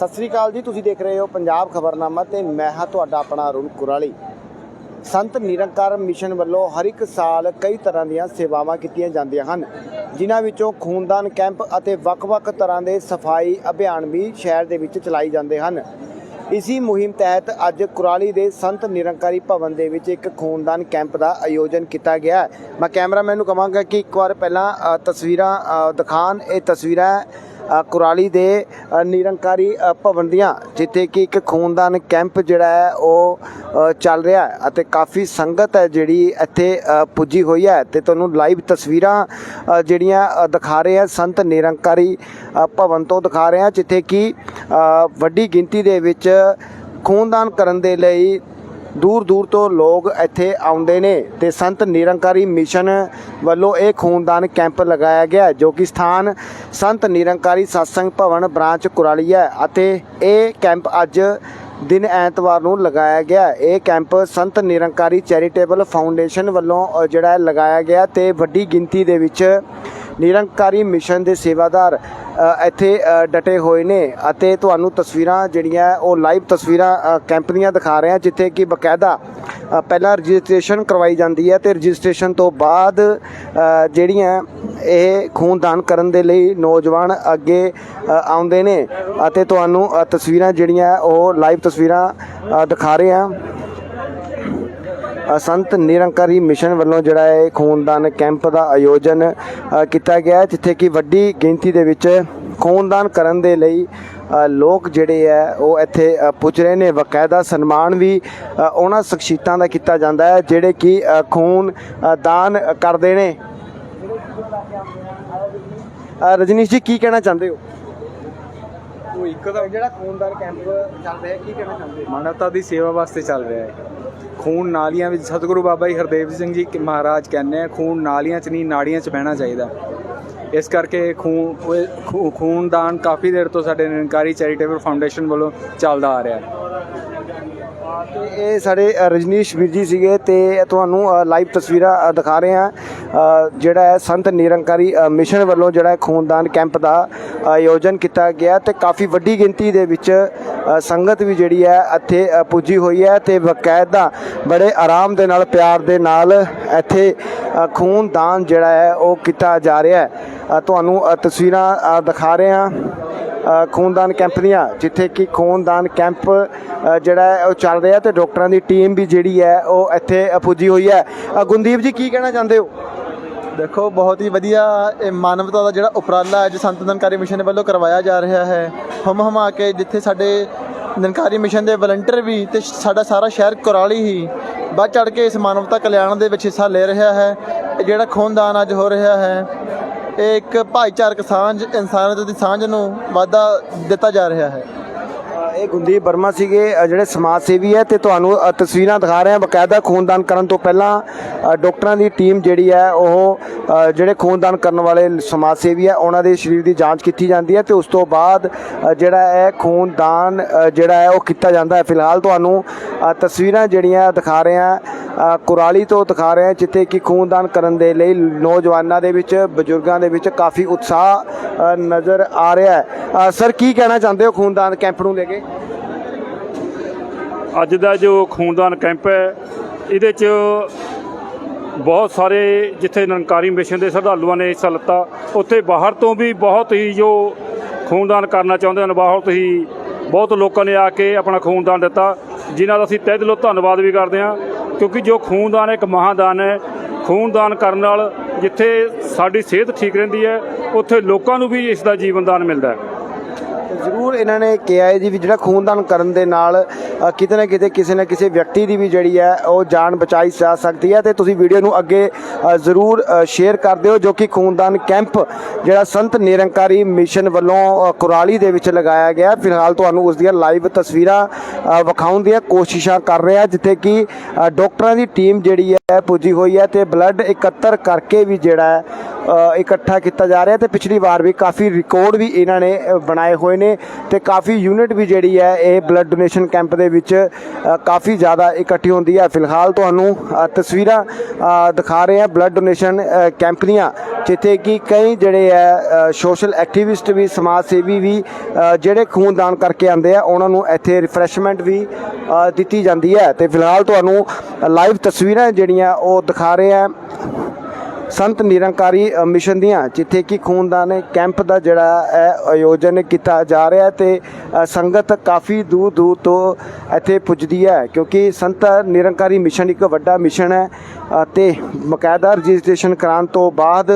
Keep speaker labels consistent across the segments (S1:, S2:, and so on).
S1: ਸਤਿ ਸ੍ਰੀ ਅਕਾਲ ਜੀ ਤੁਸੀਂ ਦੇਖ ਰਹੇ ਹੋ ਪੰਜਾਬ ਖਬਰਨਾਮਾ ਤੇ ਮੈਂ ਹਾਂ ਤੁਹਾਡਾ ਆਪਣਾ ਅਰੁਣ ਕੁਰਾਲੀ। ਸੰਤ ਨਿਰੰਕਾਰ ਮਿਸ਼ਨ ਵੱਲੋਂ ਹਰ ਇੱਕ ਸਾਲ ਕਈ ਤਰ੍ਹਾਂ ਦੀਆਂ ਸੇਵਾਵਾਂ ਕੀਤੀਆਂ ਜਾਂਦੀਆਂ ਹਨ। ਜਿਨ੍ਹਾਂ ਵਿੱਚੋਂ ਖੂਨਦਾਨ ਕੈਂਪ ਅਤੇ ਵੱਖ-ਵੱਖ ਤਰ੍ਹਾਂ ਦੇ ਸਫ਼ਾਈ ਅਭਿਆਨ ਵੀ ਸ਼ਹਿਰ ਦੇ ਵਿੱਚ ਚਲਾਏ ਜਾਂਦੇ ਹਨ। ਇਸੀ ਮੁਹਿੰਮ ਤਹਿਤ ਅੱਜ ਕੁਰਾਲੀ ਦੇ ਸੰਤ ਨਿਰੰਕਾਰੀ ਭਵਨ ਦੇ ਵਿੱਚ ਇੱਕ ਖੂਨਦਾਨ ਕੈਂਪ ਦਾ ਆਯੋਜਨ ਕੀਤਾ ਗਿਆ ਮੈਂ ਕੈਮਰਾਮੈਨ ਨੂੰ ਕਹਾਂਗਾ ਕਿ ਇੱਕ ਵਾਰ ਪਹਿਲਾਂ ਤਸਵੀਰਾਂ ਅ, ਦਿਖਾਣ ਇਹ ਤਸਵੀਰਾਂ ਕੁਰਾਲੀ ਦੇ ਨਿਰੰਕਾਰੀ ਭਵਨ ਦੀਆਂ, ਜਿੱਥੇ ਕਿ ਇੱਕ ਖੂਨਦਾਨ ਕੈਂਪ ਜਿਹੜਾ ਹੈ, ਉਹ ਚੱਲ ਰਿਹਾ ਹੈ ਅਤੇ ਕਾਫੀ ਸੰਗਤ ਹੈ ਜਿਹੜੀ ਇੱਥੇ ਪੁੱਜੀ ਹੋਈ ਹੈ ਤੇ ਤੁਹਾਨੂੰ ਲਾਈਵ ਤਸਵੀਰਾਂ ਜਿਹੜੀਆਂ ਦਿਖਾ ਰਹੇ ਆ ਸੰਤ ਨਿਰੰਕਾਰੀ ਭਵਨ ਤੋਂ ਦਿਖਾ ਰਹੇ ਆ ਜਿੱਥੇ ਕਿ ਵੱਡੀ ਗਿਣਤੀ ਦੇ ਵਿੱਚ ਖੂਨਦਾਨ ਕਰਨ ਦੇ ਲਈ ਦੂਰ ਦੂਰ ਤੋਂ ਲੋਕ ਇੱਥੇ ਆਉਂਦੇ ਨੇ ਤੇ ਸੰਤ ਨਿਰੰਕਾਰੀ ਮਿਸ਼ਨ ਵੱਲੋਂ ਇਹ ਖੂਨਦਾਨ ਕੈਂਪ ਲਗਾਇਆ ਗਿਆ ਜੋ ਕਿ ਸਥਾਨ ਸੰਤ ਨਿਰੰਕਾਰੀ ਸਤਸੰਗ ਭਵਨ ਬ੍ਰਾਂਚ ਕੁਰਾਲੀ ਹੈ ਅਤੇ ਇਹ ਕੈਂਪ ਅੱਜ ਦਿਨ ਐਤਵਾਰ ਨੂੰ ਲਗਾਇਆ ਗਿਆ ਇਹ camp Sant Nirankari charitable foundation ਵੱਲੋਂ ਜਿਹੜਾ ਲਗਾਇਆ ਗਿਆ ਤੇ ਵੱਡੀ ਗਿਣਤੀ ਦੇ ਵਿੱਚ ਨਿਰੰਕਾਰੀ ਮਿਸ਼ਨ ਦੇ ਸੇਵਾਦਾਰ ਇੱਥੇ ਡਟੇ ਹੋਏ ਨੇ ਅਤੇ ਤੁਹਾਨੂੰ ਤਸਵੀਰਾਂ ਜਿਹੜੀਆਂ ਉਹ ਲਾਈਵ ਤਸਵੀਰਾਂ ਕੈਂਪ ਦੀਆਂ ਦਿਖਾ ਰਹੇ ਹਾਂ, ਜਿੱਥੇ ਕਿ ਬਕਾਇਦਾ ਪਹਿਲਾਂ ਰਜਿਸਟ੍ਰੇਸ਼ਨ ਕਰਵਾਈ ਜਾਂਦੀ ਹੈ ਤੇ ਰਜਿਸਟ੍ਰੇਸ਼ਨ ਤੋਂ ਬਾਅਦ ਜਿਹੜੀਆਂ ਇਹ ਖੂਨਦਾਨ ਕਰਨ ਦੇ ਲਈ ਨੌਜਵਾਨ ਅੱਗੇ ਆਉਂਦੇ ਨੇ ਅਤੇ ਤੁਹਾਨੂੰ ਤਸਵੀਰਾਂ ਜਿਹੜੀਆਂ ਉਹ ਲਾਈਵ ਤਸਵੀਰਾਂ ਦਿਖਾ ਰਹੇ ਹਾਂ। ਸੰਤ ਨਿਰੰਕਾਰੀ ਮਿਸ਼ਨ ਵੱਲੋਂ ਜਿਹੜਾ ਹੈ ਖੂਨਦਾਨ ਕੈਂਪ ਦਾ ਆਯੋਜਨ ਕੀਤਾ ਗਿਆ ਜਿੱਥੇ ਕਿ ਵੱਡੀ ਗਿਣਤੀ ਦੇ ਵਿੱਚ ਖੂਨਦਾਨ ਕਰਨ ਦੇ ਲਈ ਲੋਕ ਜਿਹੜੇ ਹੈ, ਉਹ ਇੱਥੇ ਪੁੱਜ ਰਹੇ ਨੇ। ਵਕਾਇਦਾ ਸਨਮਾਨ ਵੀ ਉਹਨਾਂ ਸ਼ਖਸੀਅਤਾਂ ਦਾ ਕੀਤਾ ਜਾਂਦਾ ਹੈ, ਜਿਹੜੇ ਕਿ ਖੂਨ ਦਾਨ ਕਰਦੇ ਨੇ। ਰਜਨੀਸ਼ ਜੀ, ਕੀ ਕਹਿਣਾ ਚਾਹੁੰਦੇ ਹੋ?
S2: ਉਹ ਇੱਕਦਮ
S1: ਜਿਹੜਾ ਖੂਨਦਾਨ ਕੈਂਪ ਚੱਲ ਰਿਹਾ ਕੀ ਕਹਿਣਾ ਚਾਹੁੰਦੇ
S2: ਮਾਨਵਤਾ ਦੀ ਸੇਵਾ ਵਾਸਤੇ ਚੱਲ ਰਿਹਾ ਹੈ। ਖੂਨ ਨਾਲੀਆਂ ਵਿੱਚ ਸਤਿਗੁਰੂ ਬਾਬਾ ਜੀ ਹਰਦੇਵ ਸਿੰਘ ਜੀ ਮਹਾਰਾਜ ਕਹਿੰਦੇ ਆ, ਖੂਨ ਨਾਲੀਆਂ 'ਚ ਨਹੀਂ, ਨਾੜੀਆਂ 'ਚ ਬਹਿਣਾ ਚਾਹੀਦਾ। ਇਸ ਕਰਕੇ ਖੂਨ ਖੂ- ਖੂਨਦਾਨ ਕਾਫੀ ਦੇਰ ਤੋਂ ਸਾਡੇ ਨਿਰੰਕਾਰੀ ਚੈਰੀਟੇਬਲ ਫਾਊਂਡੇਸ਼ਨ ਵੱਲੋਂ ਚੱਲਦਾ ਆ ਰਿਹਾ ਹੈ।
S1: ਤੇ ਇਹ ਸਾਡੇ ਰਜਨੀਸ਼ ਵੀਰ ਜੀ ਸੀਗੇ ਤੇ ਤੁਹਾਨੂੰ ਲਾਈਵ ਤਸਵੀਰਾਂ ਦਿਖਾ ਰਹੇ ਹਾਂ। ਜਿਹੜਾ ਹੈ ਸੰਤ ਨਿਰੰਕਾਰੀ ਮਿਸ਼ਨ ਵੱਲੋਂ ਜਿਹੜਾ ਖੂਨਦਾਨ ਕੈਂਪ ਦਾ ਆਯੋਜਨ ਕੀਤਾ ਗਿਆ ਤੇ ਕਾਫੀ ਵੱਡੀ ਗਿਣਤੀ ਦੇ ਵਿੱਚ ਸੰਗਤ ਵੀ ਜਿਹੜੀ ਹੈ ਇੱਥੇ ਪੁੱਜੀ ਹੋਈ ਹੈ ਤੇ ਬਕਾਇਦਾ ਬੜੇ ਆਰਾਮ ਦੇ ਨਾਲ, ਪਿਆਰ ਦੇ ਨਾਲ ਇੱਥੇ ਖੂਨਦਾਨ ਜਿਹੜਾ ਹੈ ਉਹ ਕੀਤਾ ਜਾ ਰਿਹਾ ਹੈ। ਤੁਹਾਨੂੰ ਤਸਵੀਰਾਂ ਦਿਖਾ ਰਹੇ ਹਾਂ ਖੂਨਦਾਨ ਕੈਂਪ ਦੀਆਂ ਜਿੱਥੇ ਕਿ ਖੂਨਦਾਨ ਕੈਂਪ ਜਿਹੜਾ ਉਹ ਚੱਲ ਰਿਹਾ ਤੇ ਡਾਕਟਰਾਂ ਦੀ ਟੀਮ ਵੀ ਜਿਹੜੀ ਹੈ ਉਹ ਇੱਥੇ ਪੁੱਜੀ ਹੋਈ ਹੈ। ਅ, ਗੁਰਦੀਪ ਜੀ ਕੀ ਕਹਿਣਾ ਚਾਹੁੰਦੇ ਹੋ?
S3: ਦੇਖੋ ਬਹੁਤ ਹੀ ਵਧੀਆ ਇਹ ਮਾਨਵਤਾ ਦਾ ਜਿਹੜਾ ਉਪਰਾਲਾ ਅੱਜ ਸੰਤ ਨਨਕਾਰੀ ਮਿਸ਼ਨ ਵੱਲੋਂ ਕਰਵਾਇਆ ਜਾ ਰਿਹਾ ਹੈ। ਹਮ ਹਮਾ ਕੇ ਜਿੱਥੇ ਸਾਡੇ ਨਨਕਾਰੀ ਮਿਸ਼ਨ ਦੇ ਵਲੰਟੀਅਰ ਵੀ ਤੇ ਸਾਡਾ ਸਾਰਾ ਸ਼ਹਿਰ ਕੁਰਾਲੀ ਹੀ ਵੱਧ ਚੜ ਕੇ ਇਸ ਮਾਨਵਤਾ ਕਲਿਆਣ ਦੇ ਵਿੱਚ ਹਿੱਸਾ ਲੈ ਰਿਹਾ ਹੈ। ਜਿਹੜਾ ਖੂਨਦਾਨ ਅੱਜ ਹੋ ਰਿਹਾ ਹੈ ਇਹ ਇੱਕ ਭਾਈਚਾਰਕ ਸਾਂਝ ਇਨਸਾਨੀਅਤ ਦੀ ਸਾਂਝ ਨੂੰ ਵਾਧਾ ਦਿੱਤਾ ਜਾ ਰਿਹਾ ਹੈ।
S1: ਇਹ ਗੁਰਦੀਪ ਵਰਮਾ ਸੀਗੇ ਅ, ਜਿਹੜੇ ਸਮਾਜ ਸੇਵੀ ਹੈ ਤੇ ਤੁਹਾਨੂੰ ਅ, ਤਸਵੀਰਾਂ ਦਿਖਾ ਰਹੇ ਹਾਂ। ਬਕਾਇਦਾ ਖੂਨਦਾਨ ਕਰਨ ਤੋਂ ਪਹਿਲਾਂ ਅ, ਡਾਕਟਰਾਂ ਦੀ ਟੀਮ ਜਿਹੜੀ ਹੈ ਉਹ ਅ, ਜਿਹੜੇ ਖੂਨਦਾਨ ਕਰਨ ਵਾਲੇ ਸਮਾਜ ਸੇਵੀ ਹੈ ਉਹਨਾਂ ਦੇ ਸਰੀਰ ਦੀ ਜਾਂਚ ਕੀਤੀ ਜਾਂਦੀ ਹੈ ਤੇ ਉਸ ਤੋਂ ਬਾਅਦ ਅ, ਜਿਹੜਾ ਹੈ ਖੂਨਦਾਨ ਅ, ਜਿਹੜਾ ਹੈ ਉਹ ਕੀਤਾ ਜਾਂਦਾ ਹੈ। ਫਿਲਹਾਲ ਤੁਹਾਨੂੰ ਅ, ਤਸਵੀਰਾਂ ਜਿਹੜੀਆਂ ਦਿਖਾ ਰਹੇ ਹਾਂ ਅ, ਕੁਰਾਲੀ ਤੋਂ ਦਿਖਾ ਰਹੇ ਹਾਂ ਜਿੱਥੇ ਕਿ ਖੂਨਦਾਨ ਕਰਨ ਦੇ ਲਈ ਨੌਜਵਾਨਾਂ ਦੇ ਵਿੱਚ ਬਜ਼ੁਰਗਾਂ ਦੇ ਵਿੱਚ ਕਾਫੀ ਉਤਸ਼ਾਹ ਅ, ਨਜ਼ਰ ਆ ਰਿਹਾ ਹੈ। ਅ, ਸਰ ਕੀ ਕਹਿਣਾ ਚਾਹੁੰਦੇ ਹੋ ਖੂਨਦਾਨ ਕੈਂਪ ਨੂੰ ਲੈ ਕੇ?
S4: ਅੱਜ ਦਾ ਜੋ ਖੂਨਦਾਨ ਕੈਂਪ ਹੈ, ਇਹਦੇ 'ਚ ਬਹੁਤ ਸਾਰੇ ਜਿੱਥੇ ਨਿਰੰਕਾਰੀ ਮਿਸ਼ਨ ਦੇ ਸ਼ਰਧਾਲੂਆਂ ਨੇ ਹਿੱਸਾ ਲਿੱਤਾ, ਉੱਥੇ ਬਾਹਰ ਤੋਂ ਵੀ ਬਹੁਤ ਹੀ ਜੋ ਖੂਨਦਾਨ ਕਰਨਾ ਚਾਹੁੰਦੇ ਹਨ ਬਹੁਤ ਹੀ ਬਹੁਤ ਲੋਕਾਂ ਨੇ ਆ ਕੇ ਆਪਣਾ ਖੂਨਦਾਨ ਦਿੱਤਾ, ਜਿਨ੍ਹਾਂ ਦਾ ਅਸੀਂ ਤਹਿ ਦਿਲੋਂ ਧੰਨਵਾਦ ਵੀ ਕਰਦੇ ਹਾਂ, ਕਿਉਂਕਿ ਜੋ ਖੂਨਦਾਨ ਇੱਕ ਮਹਾਦਾਨ ਹੈ, ਖੂਨਦਾਨ ਕਰਨ ਨਾਲ ਜਿੱਥੇ ਸਾਡੀ ਸਿਹਤ ਠੀਕ ਰਹਿੰਦੀ ਹੈ, ਉੱਥੇ ਲੋਕਾਂ ਨੂੰ ਵੀ ਇਸ ਦਾ ਜੀਵਨ ਦਾਨ ਮਿਲਦਾ ਹੈ।
S1: ਜ਼ਰੂਰ ਇਹਨਾਂ ਨੇ ਕਿਹਾ ਹੈ ਜੀ ਵੀ ਜਿਹੜਾ ਖੂਨਦਾਨ ਕਰਨ ਦੇ ਨਾਲ ਅ, ਕਿਤੇ ਨਾ ਕਿਤੇ ਕਿਸੇ ਨਾ ਕਿਸੇ ਵਿਅਕਤੀ ਦੀ ਵੀ ਜਿਹੜੀ ਹੈ ਉਹ ਜਾਨ ਬਚਾਈ ਜਾ ਸਕਦੀ ਹੈ ਤੇ ਤੁਸੀਂ ਵੀਡੀਓ ਨੂੰ ਅੱਗੇ ਅ, ਜ਼ਰੂਰ ਅ, ਸ਼ੇਅਰ ਕਰ ਦਿਓ ਜੋ ਕਿ ਖੂਨਦਾਨ ਕੈਂਪ ਜਿਹੜਾ ਸੰਤ ਨਿਰੰਕਾਰੀ ਮਿਸ਼ਨ ਵੱਲੋਂ ਅ, ਕੁਰਾਲੀ ਦੇ ਵਿੱਚ ਲਗਾਇਆ ਗਿਆ। ਫਿਲਹਾਲ ਤੁਹਾਨੂੰ ਉਸ ਦੀਆਂ ਲਾਈਵ ਤਸਵੀਰਾਂ ਅ, ਵਿਖਾਉਣ ਦੀਆਂ ਕੋਸ਼ਿਸ਼ਾਂ ਕਰ ਰਿਹਾ ਜਿੱਥੇ ਕਿ ਅ, ਡਾਕਟਰਾਂ ਦੀ ਟੀਮ ਜਿਹੜੀ ਹੈ ਪੁੱਜੀ ਹੋਈ ਹੈ ਤੇ ਬਲੱਡ ਇਕੱਤਰ ਕਰਕੇ ਵੀ ਜਿਹੜਾ ਹੈ ਇਕੱਠਾ ਕੀਤਾ ਜਾ ਰਿਹਾ ਤੇ ਪਿਛਲੀ ਵਾਰ ਵੀ ਕਾਫੀ ਰਿਕਾਰਡ ਵੀ ਇਹਨਾਂ ਨੇ ਬਣਾਏ ਹੋਏ ਨੇ ਤੇ ਕਾਫੀ ਯੂਨਿਟ ਵੀ ਜਿਹੜੀ ਹੈ, ਇਹ ਬਲੱਡ ਡੋਨੇਸ਼ਨ ਕੈਂਪ ਦੇ ਵਿੱਚ ਕਾਫੀ ਜ਼ਿਆਦਾ ਇਕੱਠੀ ਹੁੰਦੀ ਹੈ। ਫਿਲਹਾਲ ਤੁਹਾਨੂੰ ਤਸਵੀਰਾਂ ਦਿਖਾ ਰਹੇ ਹਾਂ ਬਲੱਡ ਡੋਨੇਸ਼ਨ ਕੈਂਪ ਦੀਆਂ, ਜਿੱਥੇ ਕਿ ਕਈ ਜਿਹੜੇ ਹੈ ਸੋਸ਼ਲ ਐਕਟਿਵਿਸਟ ਵੀ, ਸਮਾਜ ਸੇਵੀ ਵੀ ਜਿਹੜੇ ਖੂਨਦਾਨ ਕਰਕੇ ਆਉਂਦੇ ਆ, ਉਹਨਾਂ ਨੂੰ ਇੱਥੇ ਰਿਫਰੈਸ਼ਮੈਂਟ ਵੀ ਦਿੱਤੀ ਜਾਂਦੀ ਹੈ। ਤੇ ਫਿਲਹਾਲ ਤੁਹਾਨੂੰ ਲਾਈਵ ਤਸਵੀਰਾਂ ਜਿਹੜੀਆਂ ਉਹ ਦਿਖਾ ਰਹੇ ਹਾਂ। ਸੰਤ ਨਿਰੰਕਾਰੀ ਮਿਸ਼ਨ ਦੀਆਂ ਜਿੱਥੇ ਕਿ ਖੂਨਦਾਨ ਕੈਂਪ ਦਾ ਜਿਹੜਾ ਹੈ ਆਯੋਜਨ ਕੀਤਾ ਜਾ ਰਿਹਾ ਹੈ ਤੇ ਸੰਗਤ ਕਾਫੀ ਦੂਰ ਦੂਰ ਤੋਂ ਇੱਥੇ ਪੁੱਜਦੀ ਹੈ ਕਿਉਂਕਿ ਸੰਤ ਨਿਰੰਕਾਰੀ ਮਿਸ਼ਨ ਇੱਕ ਵੱਡਾ ਮਿਸ਼ਨ ਹੈ ਅ, ਤੇ ਬਕਾਇਦਾ ਰਜਿਸਟ੍ਰੇਸ਼ਨ ਕਰਾਉਣ ਤੋਂ ਬਾਅਦ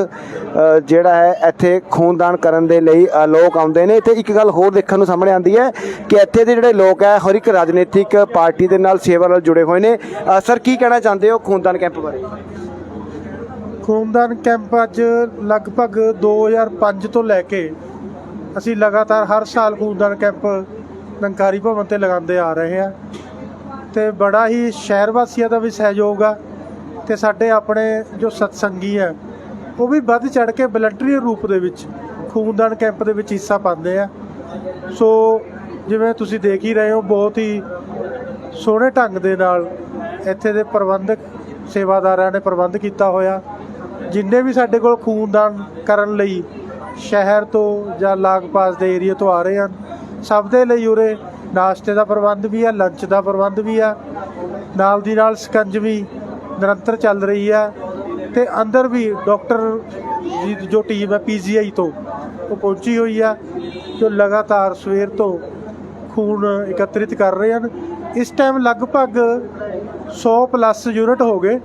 S1: ਜਿਹੜਾ ਹੈ ਇੱਥੇ ਖੂਨਦਾਨ ਕਰਨ ਦੇ ਲਈ ਲੋਕ ਆਉਂਦੇ ਨੇ। ਤੇ ਇੱਕ ਗੱਲ ਹੋਰ ਦੇਖਣ ਨੂੰ ਸਾਹਮਣੇ ਆਉਂਦੀ ਹੈ ਕਿ ਇੱਥੇ ਦੇ ਜਿਹੜੇ ਲੋਕ ਹੈ ਹਰ ਇੱਕ ਰਾਜਨੀਤਿਕ ਪਾਰਟੀ ਦੇ ਨਾਲ ਸੇਵਾ ਨਾਲ ਜੁੜੇ ਹੋਏ ਨੇ। ਸਰ ਕੀ ਕਹਿਣਾ ਚਾਹੁੰਦੇ ਹੋ ਖੂਨਦਾਨ ਕੈਂਪ ਬਾਰੇ?
S5: ਖੂਨਦਾਨ ਕੈਂਪ ਅੱਜ ਲਗਭਗ 2005 ਤੋਂ ਲੈ ਕੇ ਅਸੀਂ ਲਗਾਤਾਰ ਹਰ ਸਾਲ ਖੂਨਦਾਨ ਕੈਂਪ ਨੰਕਾਰੀ ਭਵਨ ਤੇ ਲਗਾਉਂਦੇ ਆ ਰਹੇ ਹਾਂ। ਤੇ ਬੜਾ ਹੀ ਸ਼ਹਿਰ ਵਾਸੀਆਂ ਦਾ ਵੀ ਸਹਿਯੋਗ ਆ ਤੇ ਸਾਡੇ ਆਪਣੇ ਜੋ ਸਤਸੰਗੀ ਆ, ਉਹ ਵੀ ਵੱਧ ਚੜ ਕੇ ਵਲੰਟਰੀ ਰੂਪ ਦੇ ਵਿੱਚ ਖੂਨਦਾਨ ਕੈਂਪ ਦੇ ਵਿੱਚ ਹਿੱਸਾ ਪਾਉਂਦੇ ਆ। ਸੋ ਜਿਵੇਂ ਤੁਸੀਂ ਦੇਖ ਹੀ ਰਹੇ ਹੋ, ਬਹੁਤ ਹੀ ਸੋਹਣੇ ਢੰਗ ਦੇ ਨਾਲ ਇੱਥੇ ਦੇ ਪ੍ਰਬੰਧਕ ਸੇਵਾਦਾਰਾਂ ਨੇ ਪ੍ਰਬੰਧ ਕੀਤਾ ਹੋਇਆ। ਜਿੰਨੇ ਵੀ ਸਾਡੇ ਕੋਲ ਖੂਨਦਾਨ ਕਰਨ ਲਈ ਸ਼ਹਿਰ ਤੋਂ ਜਾਂ ਲਾਗ-ਪਾਸ ਦੇ ਏਰੀਆ ਤੋਂ ਆ ਰਹੇ ਹਨ, ਸਭ ਦੇ ਲਈ ਉਰੇ ਨਾਸ਼ਤੇ ਦਾ ਪ੍ਰਬੰਧ ਵੀ ਆ ਲੰਚ ਦਾ ਪ੍ਰਬੰਧ ਵੀ ਆ ਨਾਲ ਦੀ ਨਾਲ ਸਕੰਜ ਵੀ ਨਿਰੰਤਰ ਚੱਲ ਰਹੀ ਹੈ ਤੇ ਅੰਦਰ ਵੀ ਡਾਕਟਰ ਦੀ ਜੋ ਟੀਮ ਹੈ ਪੀਜੀਆਈ ਤੋਂ ਉਹ ਪਹੁੰਚੀ ਹੋਈ ਆ ਜੋ ਲਗਾਤਾਰ ਸਵੇਰ ਤੋਂ ਖੂਨ ਇਕੱਤਰਿਤ ਕਰ ਰਹੇ ਹਨ। ਇਸ ਟਾਈਮ ਲਗਭਗ 100 ਪਲੱਸ ਯੂਨਿਟ ਹੋ ਗਏ।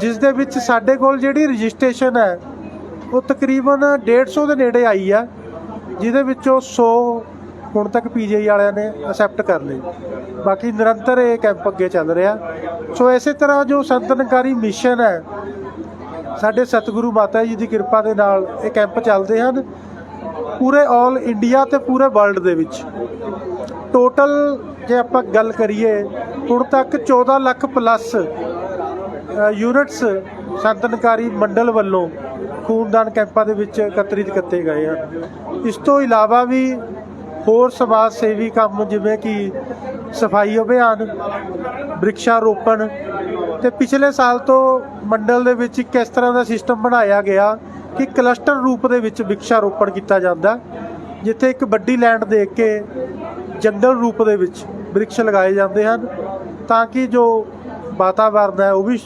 S5: ਜਿਸ ਦੇ ਵਿੱਚ ਸਾਡੇ ਕੋਲ ਜਿਹੜੀ ਰਜਿਸਟ੍ਰੇਸ਼ਨ ਹੈ, ਉਹ ਤਕਰੀਬਨ 150 ਦੇ ਨੇੜੇ ਆਈ ਆ ਜਿਹਦੇ ਵਿੱਚੋਂ 100 ਹੁਣ ਤੱਕ ਪੀਜੀਆਈ ਵਾਲਿਆਂ ਨੇ ਅਸੈਪਟ ਕਰ ਲਈ ਬਾਕੀ ਨਿਰੰਤਰ ਇਹ ਕੈਂਪ ਅੱਗੇ ਚੱਲ ਰਿਹਾ। ਸੋ ਇਸੇ ਤਰ੍ਹਾਂ ਜੋ ਸੰਤਨਕਾਰੀ ਮਿਸ਼ਨ ਹੈ, ਸਾਡੇ ਸਤਿਗੁਰੂ ਮਾਤਾ ਜੀ ਦੀ ਕਿਰਪਾ ਦੇ ਨਾਲ ਇਹ ਕੈਂਪ ਚੱਲਦੇ ਹਨ। ਪੂਰੇ 올 ਇੰਡੀਆ ਤੇ ਪੂਰੇ ਵਰਲਡ ਦੇ ਵਿੱਚ। ਟੋਟਲ ਜੇ ਆਪਾਂ ਗੱਲ ਕਰੀਏ, ਹੁਣ ਤੱਕ 14 ਲੱਖ ਪਲੱਸ ਯੂਨਿਟਸ ਸੰਤਨਕਾਰੀ ਮੰਡਲ ਵੱਲੋਂ ਖੂਨਦਾਨ ਕੈਂਪਾਂ ਦੇ ਵਿੱਚ ਇਕੱਤਰਿਤ ਕੀਤੇ ਗਏ ਹਨ। ਇਸ ਤੋਂ ਇਲਾਵਾ ਵੀ ਹੋਰ ਸਮਾਜ ਸੇਵੀ ਕੰਮ ਜਿਵੇਂ ਕਿ ਸਫ਼ਾਈ ਅਭਿਆਨ ਬ੍ਰਿਕਸ਼ਾ ਰੋਪਣ ਤੇ ਪਿਛਲੇ ਸਾਲ ਤੋਂ ਮੰਡਲ ਦੇ ਵਿੱਚ ਇੱਕ ਇਸ ਤਰ੍ਹਾਂ ਦਾ ਸਿਸਟਮ ਬਣਾਇਆ ਗਿਆ ਕਿ ਕਲਸਟਰ ਰੂਪ ਦੇ ਵਿੱਚ ਬ੍ਰਿਕਸ਼ਾ ਰੋਪਣ ਕੀਤਾ ਜਾਂਦਾ, ਜਿੱਥੇ ਇੱਕ ਵੱਡੀ ਲੈਂਡ ਦੇਖ ਕੇ ਜੰਗਲ ਰੂਪ ਦੇ ਵਿੱਚ ਬ੍ਰਿਕਸ਼ ਲਗਾਏ ਜਾਂਦੇ ਹਨ, ਤਾਂ ਕਿ ਜੋ ਵਾਤਾਵਰਨ ਹੈ ਉਹ ਵੀ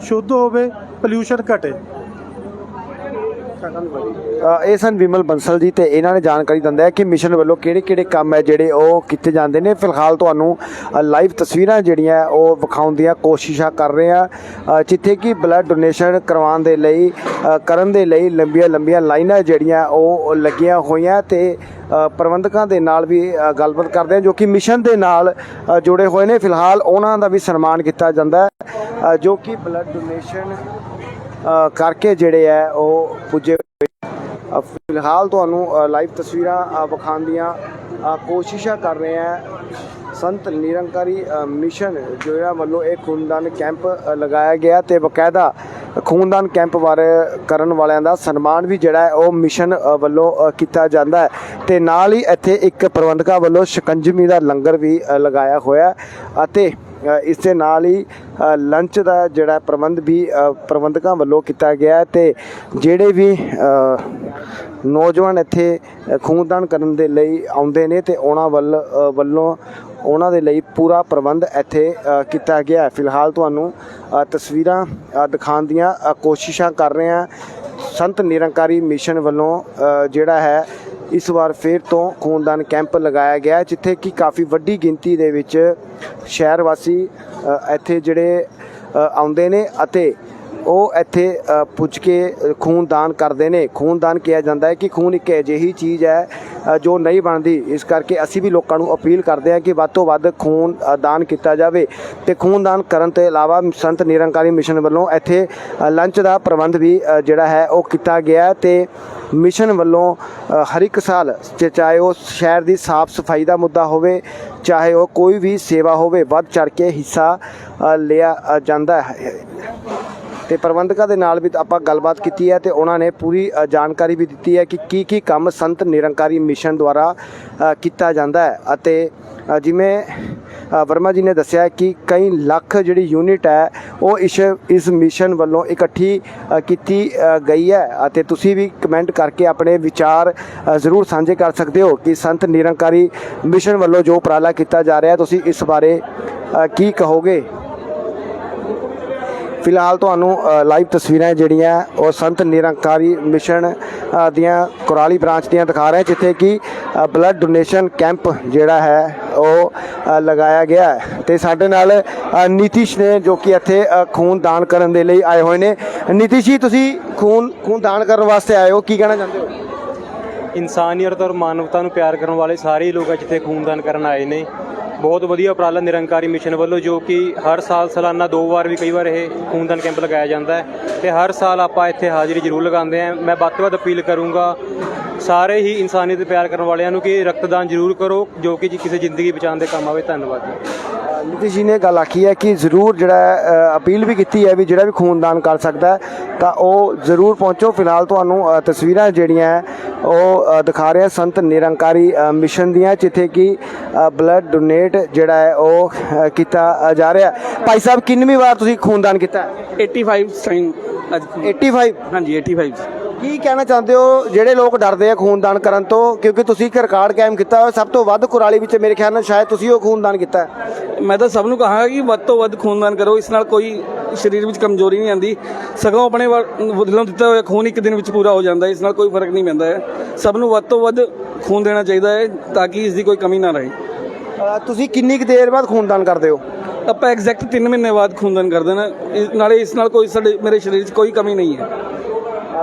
S5: ਸ਼ੁੱਧ ਹੋਵੇ ਪੋਲਿਊਸ਼ਨ ਘਟੇ।
S1: ਇਹ ਸਨ ਵਿਮਲ ਬੰਸਲ ਜੀ ਤੇ ਇਹਨਾਂ ਨੇ ਜਾਣਕਾਰੀ ਦਿੰਦਾ ਹੈ ਕਿ ਮਿਸ਼ਨ ਵੱਲੋਂ ਕਿਹੜੇ ਕਿਹੜੇ ਕੰਮ ਹੈ ਜਿਹੜੇ ਉਹ ਕੀਤੇ ਜਾਂਦੇ ਨੇ। ਫਿਲਹਾਲ ਤੁਹਾਨੂੰ ਲਾਈਵ ਤਸਵੀਰਾਂ ਜਿਹੜੀਆਂ ਉਹ ਵਿਖਾਉਣ ਦੀਆਂ ਕੋਸ਼ਿਸ਼ਾਂ ਕਰ ਰਹੇ ਆ ਜਿੱਥੇ ਕਿ ਬਲੱਡ ਡੋਨੇਸ਼ਨ ਕਰਵਾਉਣ ਦੇ ਲਈ ਕਰਨ ਦੇ ਲਈ ਲੰਬੀਆਂ ਲੰਬੀਆਂ ਲਾਈਨਾਂ ਜਿਹੜੀਆਂ ਉਹ ਲੱਗੀਆਂ ਹੋਈਆਂ ਤੇ ਪ੍ਰਬੰਧਕਾਂ ਦੇ ਨਾਲ ਵੀ ਗੱਲਬਾਤ ਕਰਦੇ ਆ ਜੋ ਕਿ ਮਿਸ਼ਨ ਦੇ ਨਾਲ ਜੁੜੇ ਹੋਏ ਨੇ। ਫਿਲਹਾਲ ਉਹਨਾਂ ਦਾ ਵੀ ਸਨਮਾਨ ਕੀਤਾ ਜਾਂਦਾ ਹੈ ਜੋ ਕਿ ਬਲੱਡ ਡੋਨੇਸ਼ਨ ਕਰਕੇ ਜਿਹੜੇ ਹੈ ਉਹ ਪੁੱਜੇ ਫਿਲਹਾਲ ਤੁਹਾਨੂੰ ਲਾਈਵ ਤਸਵੀਰਾਂ ਵਿਖਾਉਣ ਦੀਆਂ ਕੋਸ਼ਿਸ਼ਾਂ ਕਰ ਰਹੇ ਹਾਂ ਸੰਤ ਨਿਰੰਕਾਰੀ ਮਿਸ਼ਨ ਜੋ ਵੱਲੋਂ ਇਹ ਖੂਨਦਾਨ ਕੈਂਪ ਲਗਾਇਆ ਗਿਆ ਤੇ ਬਕਾਇਦਾ ਖੂਨਦਾਨ ਕੈਂਪ ਬਾਰੇ ਕਰਨ ਵਾਲਿਆਂ ਦਾ ਸਨਮਾਨ ਵੀ ਜਿਹੜਾ ਹੈ ਉਹ ਮਿਸ਼ਨ ਵੱਲੋਂ ਕੀਤਾ ਜਾਂਦਾ ਹੈ ਤੇ ਨਾਲ ਹੀ ਇੱਥੇ ਇੱਕ ਪ੍ਰਬੰਧਕਾਂ ਵੱਲੋਂ ਸ਼ਿਕੰਜਮੀ ਦਾ ਲੰਗਰ ਵੀ ਲਗਾਇਆ ਹੋਇਆ ਅਤੇ ਇਸ ਦੇ ਨਾਲ ਹੀ ਲੰਚ ਦਾ ਜਿਹੜਾ ਪ੍ਰਬੰਧ ਵੀ ਪ੍ਰਬੰਧਕਾਂ ਵੱਲੋਂ ਕੀਤਾ ਗਿਆ ਹੈ ਤੇ ਜਿਹੜੇ ਵੀ ਨੌਜਵਾਨ ਇੱਥੇ ਖੂਨਦਾਨ ਕਰਨ ਦੇ ਲਈ ਆਉਂਦੇ ਨੇ ਤੇ ਉਹਨਾਂ ਵੱਲ ਵੱਲੋਂ ਉਹਨਾਂ ਦੇ ਲਈ ਪੂਰਾ ਪ੍ਰਬੰਧ ਇੱਥੇ ਕੀਤਾ ਗਿਆ ਹੈ। ਫਿਲਹਾਲ ਤੁਹਾਨੂੰ ਤਸਵੀਰਾਂ ਦਿਖਾਉਣ ਦੀਆਂ ਕੋਸ਼ਿਸ਼ਾਂ ਕਰ ਰਹੇ ਹਾਂ। ਸੰਤ ਨਿਰੰਕਾਰੀ ਮਿਸ਼ਨ ਵੱਲੋਂ ਜਿਹੜਾ ਹੈ, ਇਸ ਵਾਰ ਫਿਰ ਤੋਂ ਖੂਨਦਾਨ ਕੈਂਪ ਲਗਾਇਆ ਗਿਆ ਜਿੱਥੇ ਕਿ ਕਾਫੀ ਵੱਡੀ ਗਿਣਤੀ ਦੇ ਵਿੱਚ ਸ਼ਹਿਰ ਵਾਸੀ ਇੱਥੇ ਜਿਹੜੇ ਆਉਂਦੇ ਨੇ ਅਤੇ ਉਹ ਇੱਥੇ ਪੁੱਜ ਕੇ ਖੂਨਦਾਨ ਕਰਦੇ ਨੇ। ਖੂਨਦਾਨ ਕਿਹਾ ਜਾਂਦਾ ਹੈ ਕਿ ਖੂਨ ਇੱਕ ਅਜਿਹੀ ਚੀਜ਼ ਹੈ ਜੋ ਨਹੀਂ ਬਣਦੀ, ਇਸ ਕਰਕੇ ਅਸੀਂ ਵੀ ਲੋਕਾਂ ਨੂੰ ਅਪੀਲ ਕਰਦੇ ਹਾਂ ਕਿ ਵੱਧ ਤੋਂ ਵੱਧ ਖੂਨ ਦਾਨ ਕੀਤਾ ਜਾਵੇ ਤੇ ਖੂਨਦਾਨ ਕਰਨ ਤੋਂ ਇਲਾਵਾ ਸੰਤ ਨਿਰੰਕਾਰੀ ਮਿਸ਼ਨ ਵੱਲੋਂ ਇੱਥੇ ਲੰਚ ਦਾ ਪ੍ਰਬੰਧ ਵੀ ਜਿਹੜਾ ਹੈ ਉਹ ਕੀਤਾ ਗਿਆ ਹੈ ਤੇ ਮਿਸ਼ਨ ਵੱਲੋਂ ਹਰ ਇੱਕ ਸਾਲ ਚਾਹੇ ਉਹ ਸ਼ਹਿਰ ਦੀ ਸਾਫ਼ ਸਫ਼ਾਈ ਦਾ ਮੁੱਦਾ ਹੋਵੇ, ਚਾਹੇ ਉਹ ਕੋਈ ਵੀ ਸੇਵਾ ਹੋਵੇ, ਵੱਧ ਚੜ ਕੇ ਹਿੱਸਾ ਲਿਆ ਜਾਂਦਾ ਹੈ। ਤੇ ਪ੍ਰਬੰਧਕਾਂ ਦੇ ਨਾਲ ਵੀ ਆਪਾਂ ਗੱਲਬਾਤ ਕੀਤੀ ਹੈ ਤੇ ਉਹਨਾਂ ਨੇ ਪੂਰੀ ਜਾਣਕਾਰੀ ਵੀ ਦਿੱਤੀ ਹੈ ਕਿ ਕੀ ਕੀ ਕੰਮ ਸੰਤ ਨਿਰੰਕਾਰੀ ਮਿਸ਼ਨ ਦੁਆਰਾ ਕੀਤਾ ਜਾਂਦਾ ਹੈ ਅਤੇ ਜਿਵੇਂ ਵਰਮਾ ਜੀ ਨੇ ਦੱਸਿਆ ਕਿ ਕਈ ਲੱਖ ਜਿਹੜੀ ਯੂਨਿਟ ਹੈ ਉਹ ਇਸ ਇਸ ਮਿਸ਼ਨ ਵੱਲੋਂ ਇਕੱਠੀ ਕੀਤੀ ਗਈ ਹੈ ਅਤੇ ਤੁਸੀਂ ਵੀ ਕਮੈਂਟ ਕਰਕੇ ਆਪਣੇ ਵਿਚਾਰ ਜ਼ਰੂਰ ਸਾਂਝੇ ਕਰ ਸਕਦੇ ਹੋ ਕਿ ਸੰਤ ਨਿਰੰਕਾਰੀ ਮਿਸ਼ਨ ਵੱਲੋਂ ਜੋ ਉਪਰਾਲਾ ਕੀਤਾ ਜਾ ਰਿਹਾ, ਤੁਸੀਂ ਇਸ ਬਾਰੇ ਕੀ ਕਹੋਗੇ? ਫਿਲਹਾਲ ਤੁਹਾਨੂੰ ਲਾਈਵ ਤਸਵੀਰਾਂ ਜਿਹੜੀਆਂ, ਉਹ ਸੰਤ ਨਿਰੰਕਾਰੀ ਮਿਸ਼ਨ ਦੀਆਂ, ਕੁਰਾਲੀ ਬ੍ਰਾਂਚ ਦੀਆਂ ਦਿਖਾ ਰਹੇ ਜਿੱਥੇ ਕਿ ਬਲੱਡ ਡੋਨੇਸ਼ਨ ਕੈਂਪ ਜਿਹੜਾ ਹੈ, ਉਹ ਲਗਾਇਆ ਗਿਆ ਹੈ। ਤੇ ਸਾਡੇ ਨਾਲ ਨੀਤੀਸ਼ ਨੇ, ਜੋ ਕਿ ਇੱਥੇ ਖੂਨ ਦਾਨ ਕਰਨ ਦੇ ਲਈ ਆਏ ਹੋਏ ਨੇ। ਨੀਤੀਸ਼ ਜੀ, ਤੁਸੀਂ ਖੂਨ ਖੂਨ ਦਾਨ ਕਰਨ ਵਾਸਤੇ ਆਏ ਹੋ, ਕੀ ਕਹਿਣਾ ਚਾਹੁੰਦੇ ਹੋ?
S6: ਇਨਸਾਨੀਅਤ ਔਰ ਮਾਨਵਤਾ ਨੂੰ ਪਿਆਰ ਕਰਨ ਵਾਲੇ ਸਾਰੇ ਲੋਕ ਜਿੱਥੇ ਖੂਨਦਾਨ ਕਰਨ ਆਏ ਨੇ। ਬਹੁਤ ਵਧੀਆ ਉਪਰਾਲਾ ਨਿਰੰਕਾਰੀ ਮਿਸ਼ਨ ਵੱਲੋਂ ਜੋ ਕਿ ਹਰ ਸਾਲ ਸਾਲਾਨਾ ਦੋ ਵਾਰ ਵੀ ਕਈ ਵਾਰ ਇਹ ਖੂਨਦਾਨ ਕੈਂਪ ਲਗਾਇਆ ਜਾਂਦਾ ਹੈ ਤੇ ਹਰ ਸਾਲ ਆਪਾਂ ਇੱਥੇ ਹਾਜ਼ਰੀ ਜ਼ਰੂਰ ਲਗਾਉਂਦੇ ਹਾਂ। ਮੈਂ ਵੱਧ ਤੋਂ ਵੱਧ ਅਪੀਲ ਕਰੂੰਗਾ ਸਾਰੇ ਹੀ ਇਨਸਾਨੀਅਤ ਪਿਆਰ ਕਰਨ ਵਾਲਿਆਂ ਨੂੰ ਕਿ ਰਕਤਦਾਨ ਜ਼ਰੂਰ ਕਰੋ, ਜੋ ਕਿ ਜੀ ਕਿਸੇ ਜ਼ਿੰਦਗੀ ਬਚਾਉਣ ਦੇ ਕੰਮ ਆਵੇ। ਧੰਨਵਾਦ ਜੀ।
S1: ਨੀਤੀਸ਼ ਜੀ ਨੇ ਗੱਲ ਆਖੀ ਹੈ ਕਿ ਜ਼ਰੂਰ ਜਿਹੜਾ ਅਪੀਲ ਵੀ ਕੀਤੀ ਹੈ ਵੀ ਜਿਹੜਾ ਵੀ ਖੂਨਦਾਨ ਕਰ ਸਕਦਾ ਤਾਂ ਉਹ ਜ਼ਰੂਰ ਪਹੁੰਚੋ ਫਿਲਹਾਲ ਤੁਹਾਨੂੰ ਤਸਵੀਰਾਂ ਜਿਹੜੀਆਂ ਉਹ ਦਿਖਾ ਰਿਹਾ ਸੰਤ ਨਿਰੰਕਾਰੀ ਮਿਸ਼ਨ ਦੀਆਂ ਜਿੱਥੇ ਕਿ ਬਲੱਡ ਡੋਨੇਟ ਜਿਹੜਾ ਹੈ ਉਹ ਕੀਤਾ ਜਾ ਰਿਹਾ। ਭਾਈ ਸਾਹਿਬ ਕਿੰਨਵੀਂ ਵਾਰ ਤੁਸੀਂ ਖੂਨਦਾਨ ਕੀਤਾ ਹੈ?
S7: 85 ਟਾਈਮ ਅੱਜ
S1: 85
S7: ਹਾਂਜੀ 85
S1: ਕੀ ਕਹਿਣਾ ਚਾਹੁੰਦੇ ਹੋ? ਜਿਹੜੇ ਲੋਕ ਡਰਦੇ ਆ ਖੂਨਦਾਨ ਕਰਨ ਤੋਂ ਕਿਉਂਕਿ ਤੁਸੀਂ ਇੱਕ ਰਿਕਾਰਡ ਕਾਇਮ ਕੀਤਾ ਹੋਇਆ ਸਭ ਤੋਂ ਵੱਧ ਕੁਰਾਲੀ ਵਿੱਚ ਮੇਰੇ ਖਿਆਲ ਨਾਲ ਸ਼ਾਇਦ ਤੁਸੀਂ ਉਹ ਖੂਨਦਾਨ ਕੀਤਾ
S7: ਮੈਂ ਤਾਂ ਸਭ ਨੂੰ ਕਹਾਂਗਾ ਕਿ ਵੱਧ ਤੋਂ ਵੱਧ ਖੂਨਦਾਨ ਕਰੋ ਇਸ ਨਾਲ ਕੋਈ ਸਰੀਰ ਵਿੱਚ ਕਮਜ਼ੋਰੀ ਨਹੀਂ ਆਉਂਦੀ। ਸਗੋਂ ਆਪਣੇ ਵ- ਦਿਲੋਂ ਦਿੱਤਾ ਹੋਇਆ ਖੂਨ ਇੱਕ ਦਿਨ ਵਿੱਚ ਪੂਰਾ ਹੋ ਜਾਂਦਾ ਹੈ ਇਸ ਨਾਲ ਕੋਈ ਫ਼ਰਕ ਨਹੀਂ ਪੈਂਦਾ ਹੈ। ਸਭ ਨੂੰ ਵੱਧ ਤੋਂ ਵੱਧ ਖੂਨ ਦੇਣਾ ਚਾਹੀਦਾ ਹੈ ਤਾਂ ਕਿ ਇਸ ਦੀ ਕੋਈ ਕਮੀ ਨਾ ਰਹੇ।
S1: ਤੁਸੀਂ ਕਿੰਨੀ ਕੁ ਦੇਰ ਬਾਅਦ ਖੂਨਦਾਨ ਕਰਦੇ ਹੋ?
S7: ਆਪਾਂ ਐਗਜ਼ੈਕਟ 3 ਮਹੀਨੇ ਬਾਅਦ ਖੂਨਦਾਨ ਕਰ ਦੇਣਾ ਇਸ ਨਾਲੇ ਇਸ ਨਾਲ ਕੋਈ ਸਾਡੇ ਮੇਰੇ ਸਰੀਰ 'ਚ ਕੋਈ ਕਮੀ ਨਹੀਂ ਹੈ।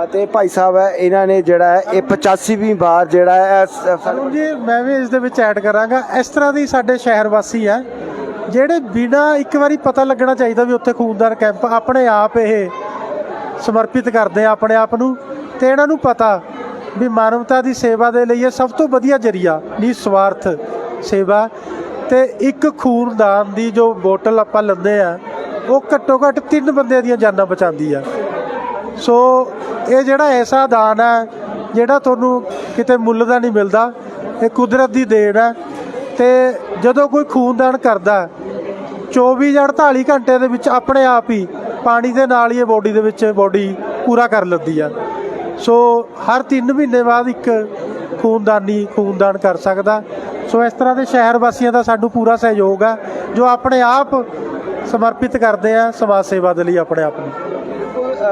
S1: ਤੇ ਭਾਈ ਸਾਹਿਬ ਹੈ, ਇਹਨਾਂ ਨੇ ਜਿਹੜਾ ਹੈ, ਇਹ 85ਵੀਂ ਵਾਰ ਜਿਹੜਾ ਹੈ
S5: ਅਰੁਣ ਜੀ, ਮੈਂ ਵੀ ਇਸ ਦੇ ਵਿੱਚ ਐਡ ਕਰਾਂਗਾ। ਇਸ ਤਰ੍ਹਾਂ ਦੀ ਸਾਡੇ ਸ਼ਹਿਰ ਵਾਸੀ ਹੈ, ਜਿਹੜੇ ਬਿਨਾ ਇੱਕ ਵਾਰੀ ਪਤਾ ਲੱਗਣਾ ਚਾਹੀਦਾ ਵੀ ਉੱਥੇ ਖੂਨਦਾਨ ਕੈਂਪ ਆਪਣੇ ਆਪ ਇਹ ਸਮਰਪਿਤ ਕਰਦੇ ਆ, ਆਪਣੇ ਆਪ ਨੂੰ। ਤੇ ਇਹਨਾਂ ਨੂੰ ਪਤਾ ਵੀ ਮਾਨਵਤਾ ਦੀ ਸੇਵਾ ਦੇ ਲਈ ਇਹ ਸਭ ਤੋਂ ਵਧੀਆ ਜਰੀਆ ਨਿਸਵਾਰਥ ਸੇਵਾ। ਤੇ ਇੱਕ ਖੂਨਦਾਨ ਦੀ ਜੋ ਬੋਟਲ ਆਪਾਂ ਲੈਂਦੇ ਆ, ਉਹ ਘੱਟੋ ਘੱਟ ਤਿੰਨ ਬੰਦਿਆਂ ਦੀਆਂ ਜਾਨਾਂ ਬਚਾਉਂਦੀ ਆ। ਸੋ ਇਹ ਜਿਹੜਾ ਐਸਾ ਦਾਨ ਹੈ ਜਿਹੜਾ ਤੁਹਾਨੂੰ ਕਿਤੇ ਮੁੱਲ ਦਾ ਨਹੀਂ ਮਿਲਦਾ ਇਹ ਕੁਦਰਤ ਦੀ ਦੇਣ ਹੈ। ਤੇ ਜਦੋਂ ਕੋਈ ਖੂਨਦਾਨ ਕਰਦਾ ਹੈ, 24 ਜਾਂ 48 ਘੰਟੇ ਦੇ ਵਿੱਚ ਆਪਣੇ ਆਪ ਹੀ ਪਾਣੀ ਦੇ ਨਾਲ ਹੀ ਇਹ ਬੋਡੀ ਦੇ ਵਿੱਚ ਬੋਡੀ ਪੂਰਾ ਕਰ ਲੈਂਦੀ ਆ ਸੋ ਹਰ 3 ਮਹੀਨੇ ਬਾਅਦ ਇੱਕ ਖੂਨਦਾਨੀ ਖੂਨਦਾਨ ਕਰ ਸਕਦਾ। ਸੋ ਇਸ ਤਰ੍ਹਾਂ ਦੇ ਸ਼ਹਿਰ ਵਾਸੀਆਂ ਦਾ ਸਾਨੂੰ ਪੂਰਾ ਸਹਿਯੋਗ ਆ ਜੋ ਆਪਣੇ ਆਪ ਸਮਰਪਿਤ ਕਰਦੇ ਆ ਸਮਾਜ ਸੇਵਾ ਦੇ ਲਈ ਆਪਣੇ ਆਪ ਨੂੰ।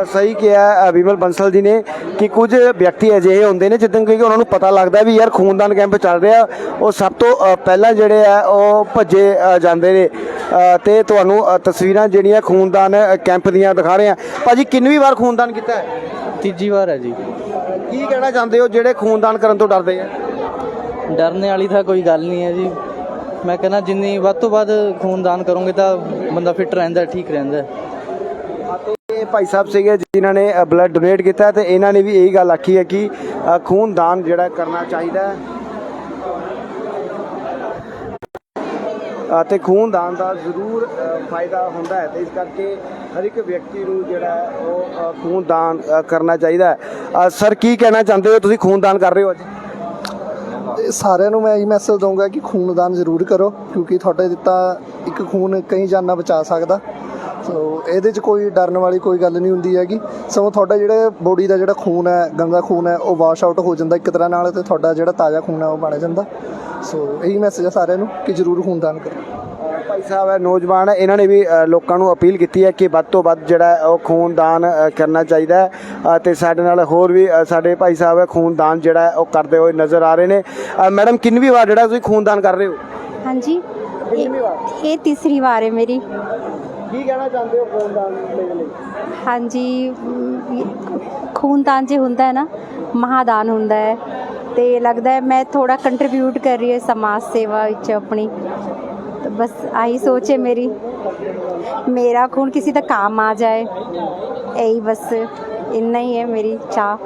S1: ਅ, ਸਹੀ ਕਿਹਾ ਅ, ਵਿਮਲ ਬੰਸਲ ਜੀ ਨੇ ਕਿ ਕੁਝ ਵਿਅਕਤੀ ਅਜਿਹੇ ਹੁੰਦੇ ਨੇ ਜਿੱਦਾਂ ਕਿ ਉਹਨਾਂ ਨੂੰ ਪਤਾ ਲੱਗਦਾ ਵੀ ਯਾਰ ਖੂਨਦਾਨ ਕੈਂਪ ਚੱਲ ਰਿਹਾ ਉਹ ਸਭ ਤੋਂ ਅ, ਪਹਿਲਾਂ ਜਿਹੜੇ ਆ ਉਹ ਭੱਜੇ ਅ, ਜਾਂਦੇ ਨੇ। ਅ, ਤੇ ਤੁਹਾਨੂੰ ਅ, ਤਸਵੀਰਾਂ ਜਿਹੜੀਆਂ ਖੂਨਦਾਨ ਅ, ਕੈਂਪ ਦੀਆਂ ਦਿਖਾ ਰਹੇ ਆ ਭਾਜੀ ਕਿੰਨਵੀਂ ਵਾਰ ਖੂਨਦਾਨ ਕੀਤਾ ਹੈ?
S8: ਤੀਜੀ ਵਾਰ ਹੈ ਜੀ।
S1: ਕੀ ਕਹਿਣਾ ਚਾਹੁੰਦੇ ਹੋ ਜਿਹੜੇ ਖੂਨਦਾਨ ਕਰਨ ਤੋਂ ਡਰਦੇ ਆ?
S8: ਡਰਨੇ ਵਾਲੀ ਤਾਂ ਕੋਈ ਗੱਲ ਨਹੀਂ ਹੈ ਜੀ। ਮੈਂ ਕਹਿੰਦਾ ਜਿੰਨੀ ਵੱਧ ਤੋਂ ਵੱਧ ਖੂਨਦਾਨ ਕਰੋਗੇ ਤਾਂ ਬੰਦਾ ਫਿੱਟ ਰਹਿੰਦਾ ਠੀਕ ਰਹਿੰਦਾ।
S1: ਇਹ ਭਾਈ ਸਾਹਿਬ ਸੀਗੇ ਜਿਨ੍ਹਾਂ ਨੇ ਬਲੱਡ ਡੋਨੇਟ ਕੀਤਾ ਤੇ ਇਹਨਾਂ ਨੇ ਵੀ ਇਹੀ ਗੱਲ ਆਖੀ ਹੈ ਕਿ ਅ, ਖੂਨਦਾਨ ਜਿਹੜਾ ਕਰਨਾ ਚਾਹੀਦਾ ਹੈ। ਤੇ ਖੂਨਦਾਨ ਦਾ ਜ਼ਰੂਰ ਫਾਇਦਾ ਹੁੰਦਾ ਹੈ ਤੇ ਇਸ ਕਰਕੇ ਹਰ ਇੱਕ ਵਿਅਕਤੀ ਨੂੰ ਜਿਹੜਾ ਉਹ ਖੂਨਦਾਨ ਕਰਨਾ ਚਾਹੀਦਾ ਹੈ। ਸਰ ਕੀ ਕਹਿਣਾ ਚਾਹੁੰਦੇ ਹੋ? ਤੁਸੀਂ ਖੂਨਦਾਨ ਕਰ ਰਹੇ ਹੋ ਅੱਜ?
S9: ਸਾਰਿਆਂ ਨੂੰ ਮੈਂ ਇਹ ਮੈਸੇਜ ਦਊਂਗਾ ਕਿ ਖੂਨਦਾਨ ਜ਼ਰੂਰ ਕਰੋ ਕਿਉਂਕਿ ਤੁਹਾਡੇ ਦਿੱਤਾ ਇੱਕ ਖੂਨ ਕਈ ਜਾਨਾਂ ਬਚਾ ਸਕਦਾ। ਸੋ ਇਹਦੇ 'ਚ ਕੋਈ ਡਰਨ ਵਾਲੀ ਕੋਈ ਗੱਲ ਨਹੀਂ ਹੁੰਦੀ ਹੈਗੀ। ਸਗੋਂ ਤੁਹਾਡਾ ਜਿਹੜਾ ਬੋਡੀ ਦਾ ਜਿਹੜਾ ਖੂਨ ਹੈ ਗੰਦਾ ਖੂਨ ਹੈ ਉਹ ਵਾਸ਼ ਆਊਟ ਹੋ ਜਾਂਦਾ ਇੱਕ ਤਰ੍ਹਾਂ ਨਾਲ ਤੇ ਤੁਹਾਡਾ ਜਿਹੜਾ ਤਾਜ਼ਾ ਖੂਨ ਹੈ ਉਹ ਬਣ ਜਾਂਦਾ। ਸੋ ਇਹੀ ਮੈਸੇਜ ਹੈ ਸਾਰਿਆਂ ਨੂੰ ਕਿ ਜ਼ਰੂਰ ਖੂਨਦਾਨ ਕਰੋ।
S1: ਭਾਈ ਸਾਹਿਬ ਹੈ ਨੌਜਵਾਨ ਹੈ ਇਹਨਾਂ ਨੇ ਵੀ ਲੋਕਾਂ ਨੂੰ ਅਪੀਲ ਕੀਤੀ ਹੈ ਕਿ ਵੱਧ ਤੋਂ ਵੱਧ ਜਿਹੜਾ ਉਹ ਖੂਨਦਾਨ ਕਰਨਾ ਚਾਹੀਦਾ ਹੈ। ਤੇ ਸਾਡੇ ਨਾਲ ਹੋਰ ਵੀ ਸਾਡੇ ਭਾਈ ਸਾਹਿਬ ਹੈ ਖੂਨਦਾਨ ਜਿਹੜਾ ਉਹ ਕਰਦੇ ਹੋਏ ਨਜ਼ਰ ਆ ਰਹੇ ਨੇ। ਮੈਡਮ ਕਿੰਨਵੀਂ ਵਾਰ ਜਿਹੜਾ ਤੁਸੀਂ ਖੂਨਦਾਨ ਕਰ ਰਹੇ ਹੋ?
S10: ਹਾਂਜੀ। ਇਹ ਤੀਸਰੀ ਵਾਰ ਹੈ ਮੇਰੀ।
S1: ਕੀ ਕਹਿਣਾ ਚਾਹੁੰਦੇ ਹੋ ਖੂਨਦਾਨ ਦੇ ਲਈ?
S10: ਹਾਂਜੀ ਅਮ, ਖੂਨਦਾਨ ਜੇ ਹੁੰਦਾ ਹੈ ਨਾ ਮਹਾਦਾਨ ਹੁੰਦਾ ਹੈ ਤੇ ਲੱਗਦਾ ਹੈ ਮੈਂ ਥੋੜਾ ਕੰਟਰੀਬਿਊਟ ਕਰ ਰਹੀ ਹਾਂ ਸਮਾਜ ਸੇਵਾ ਵਿੱਚ ਆਪਣੀ। ਬਸ ਆਹੀ ਸੋਚ ਹੈ ਮੇਰੀ। ਮੇਰਾ ਖੂਨ ਕਿਸੇ ਦਾ ਕੰਮ ਆ ਜਾਏ ਇਹੀ ਬਸ ਇੰਨਾ ਹੀ ਹੈ ਮੇਰੀ ਚਾਹ।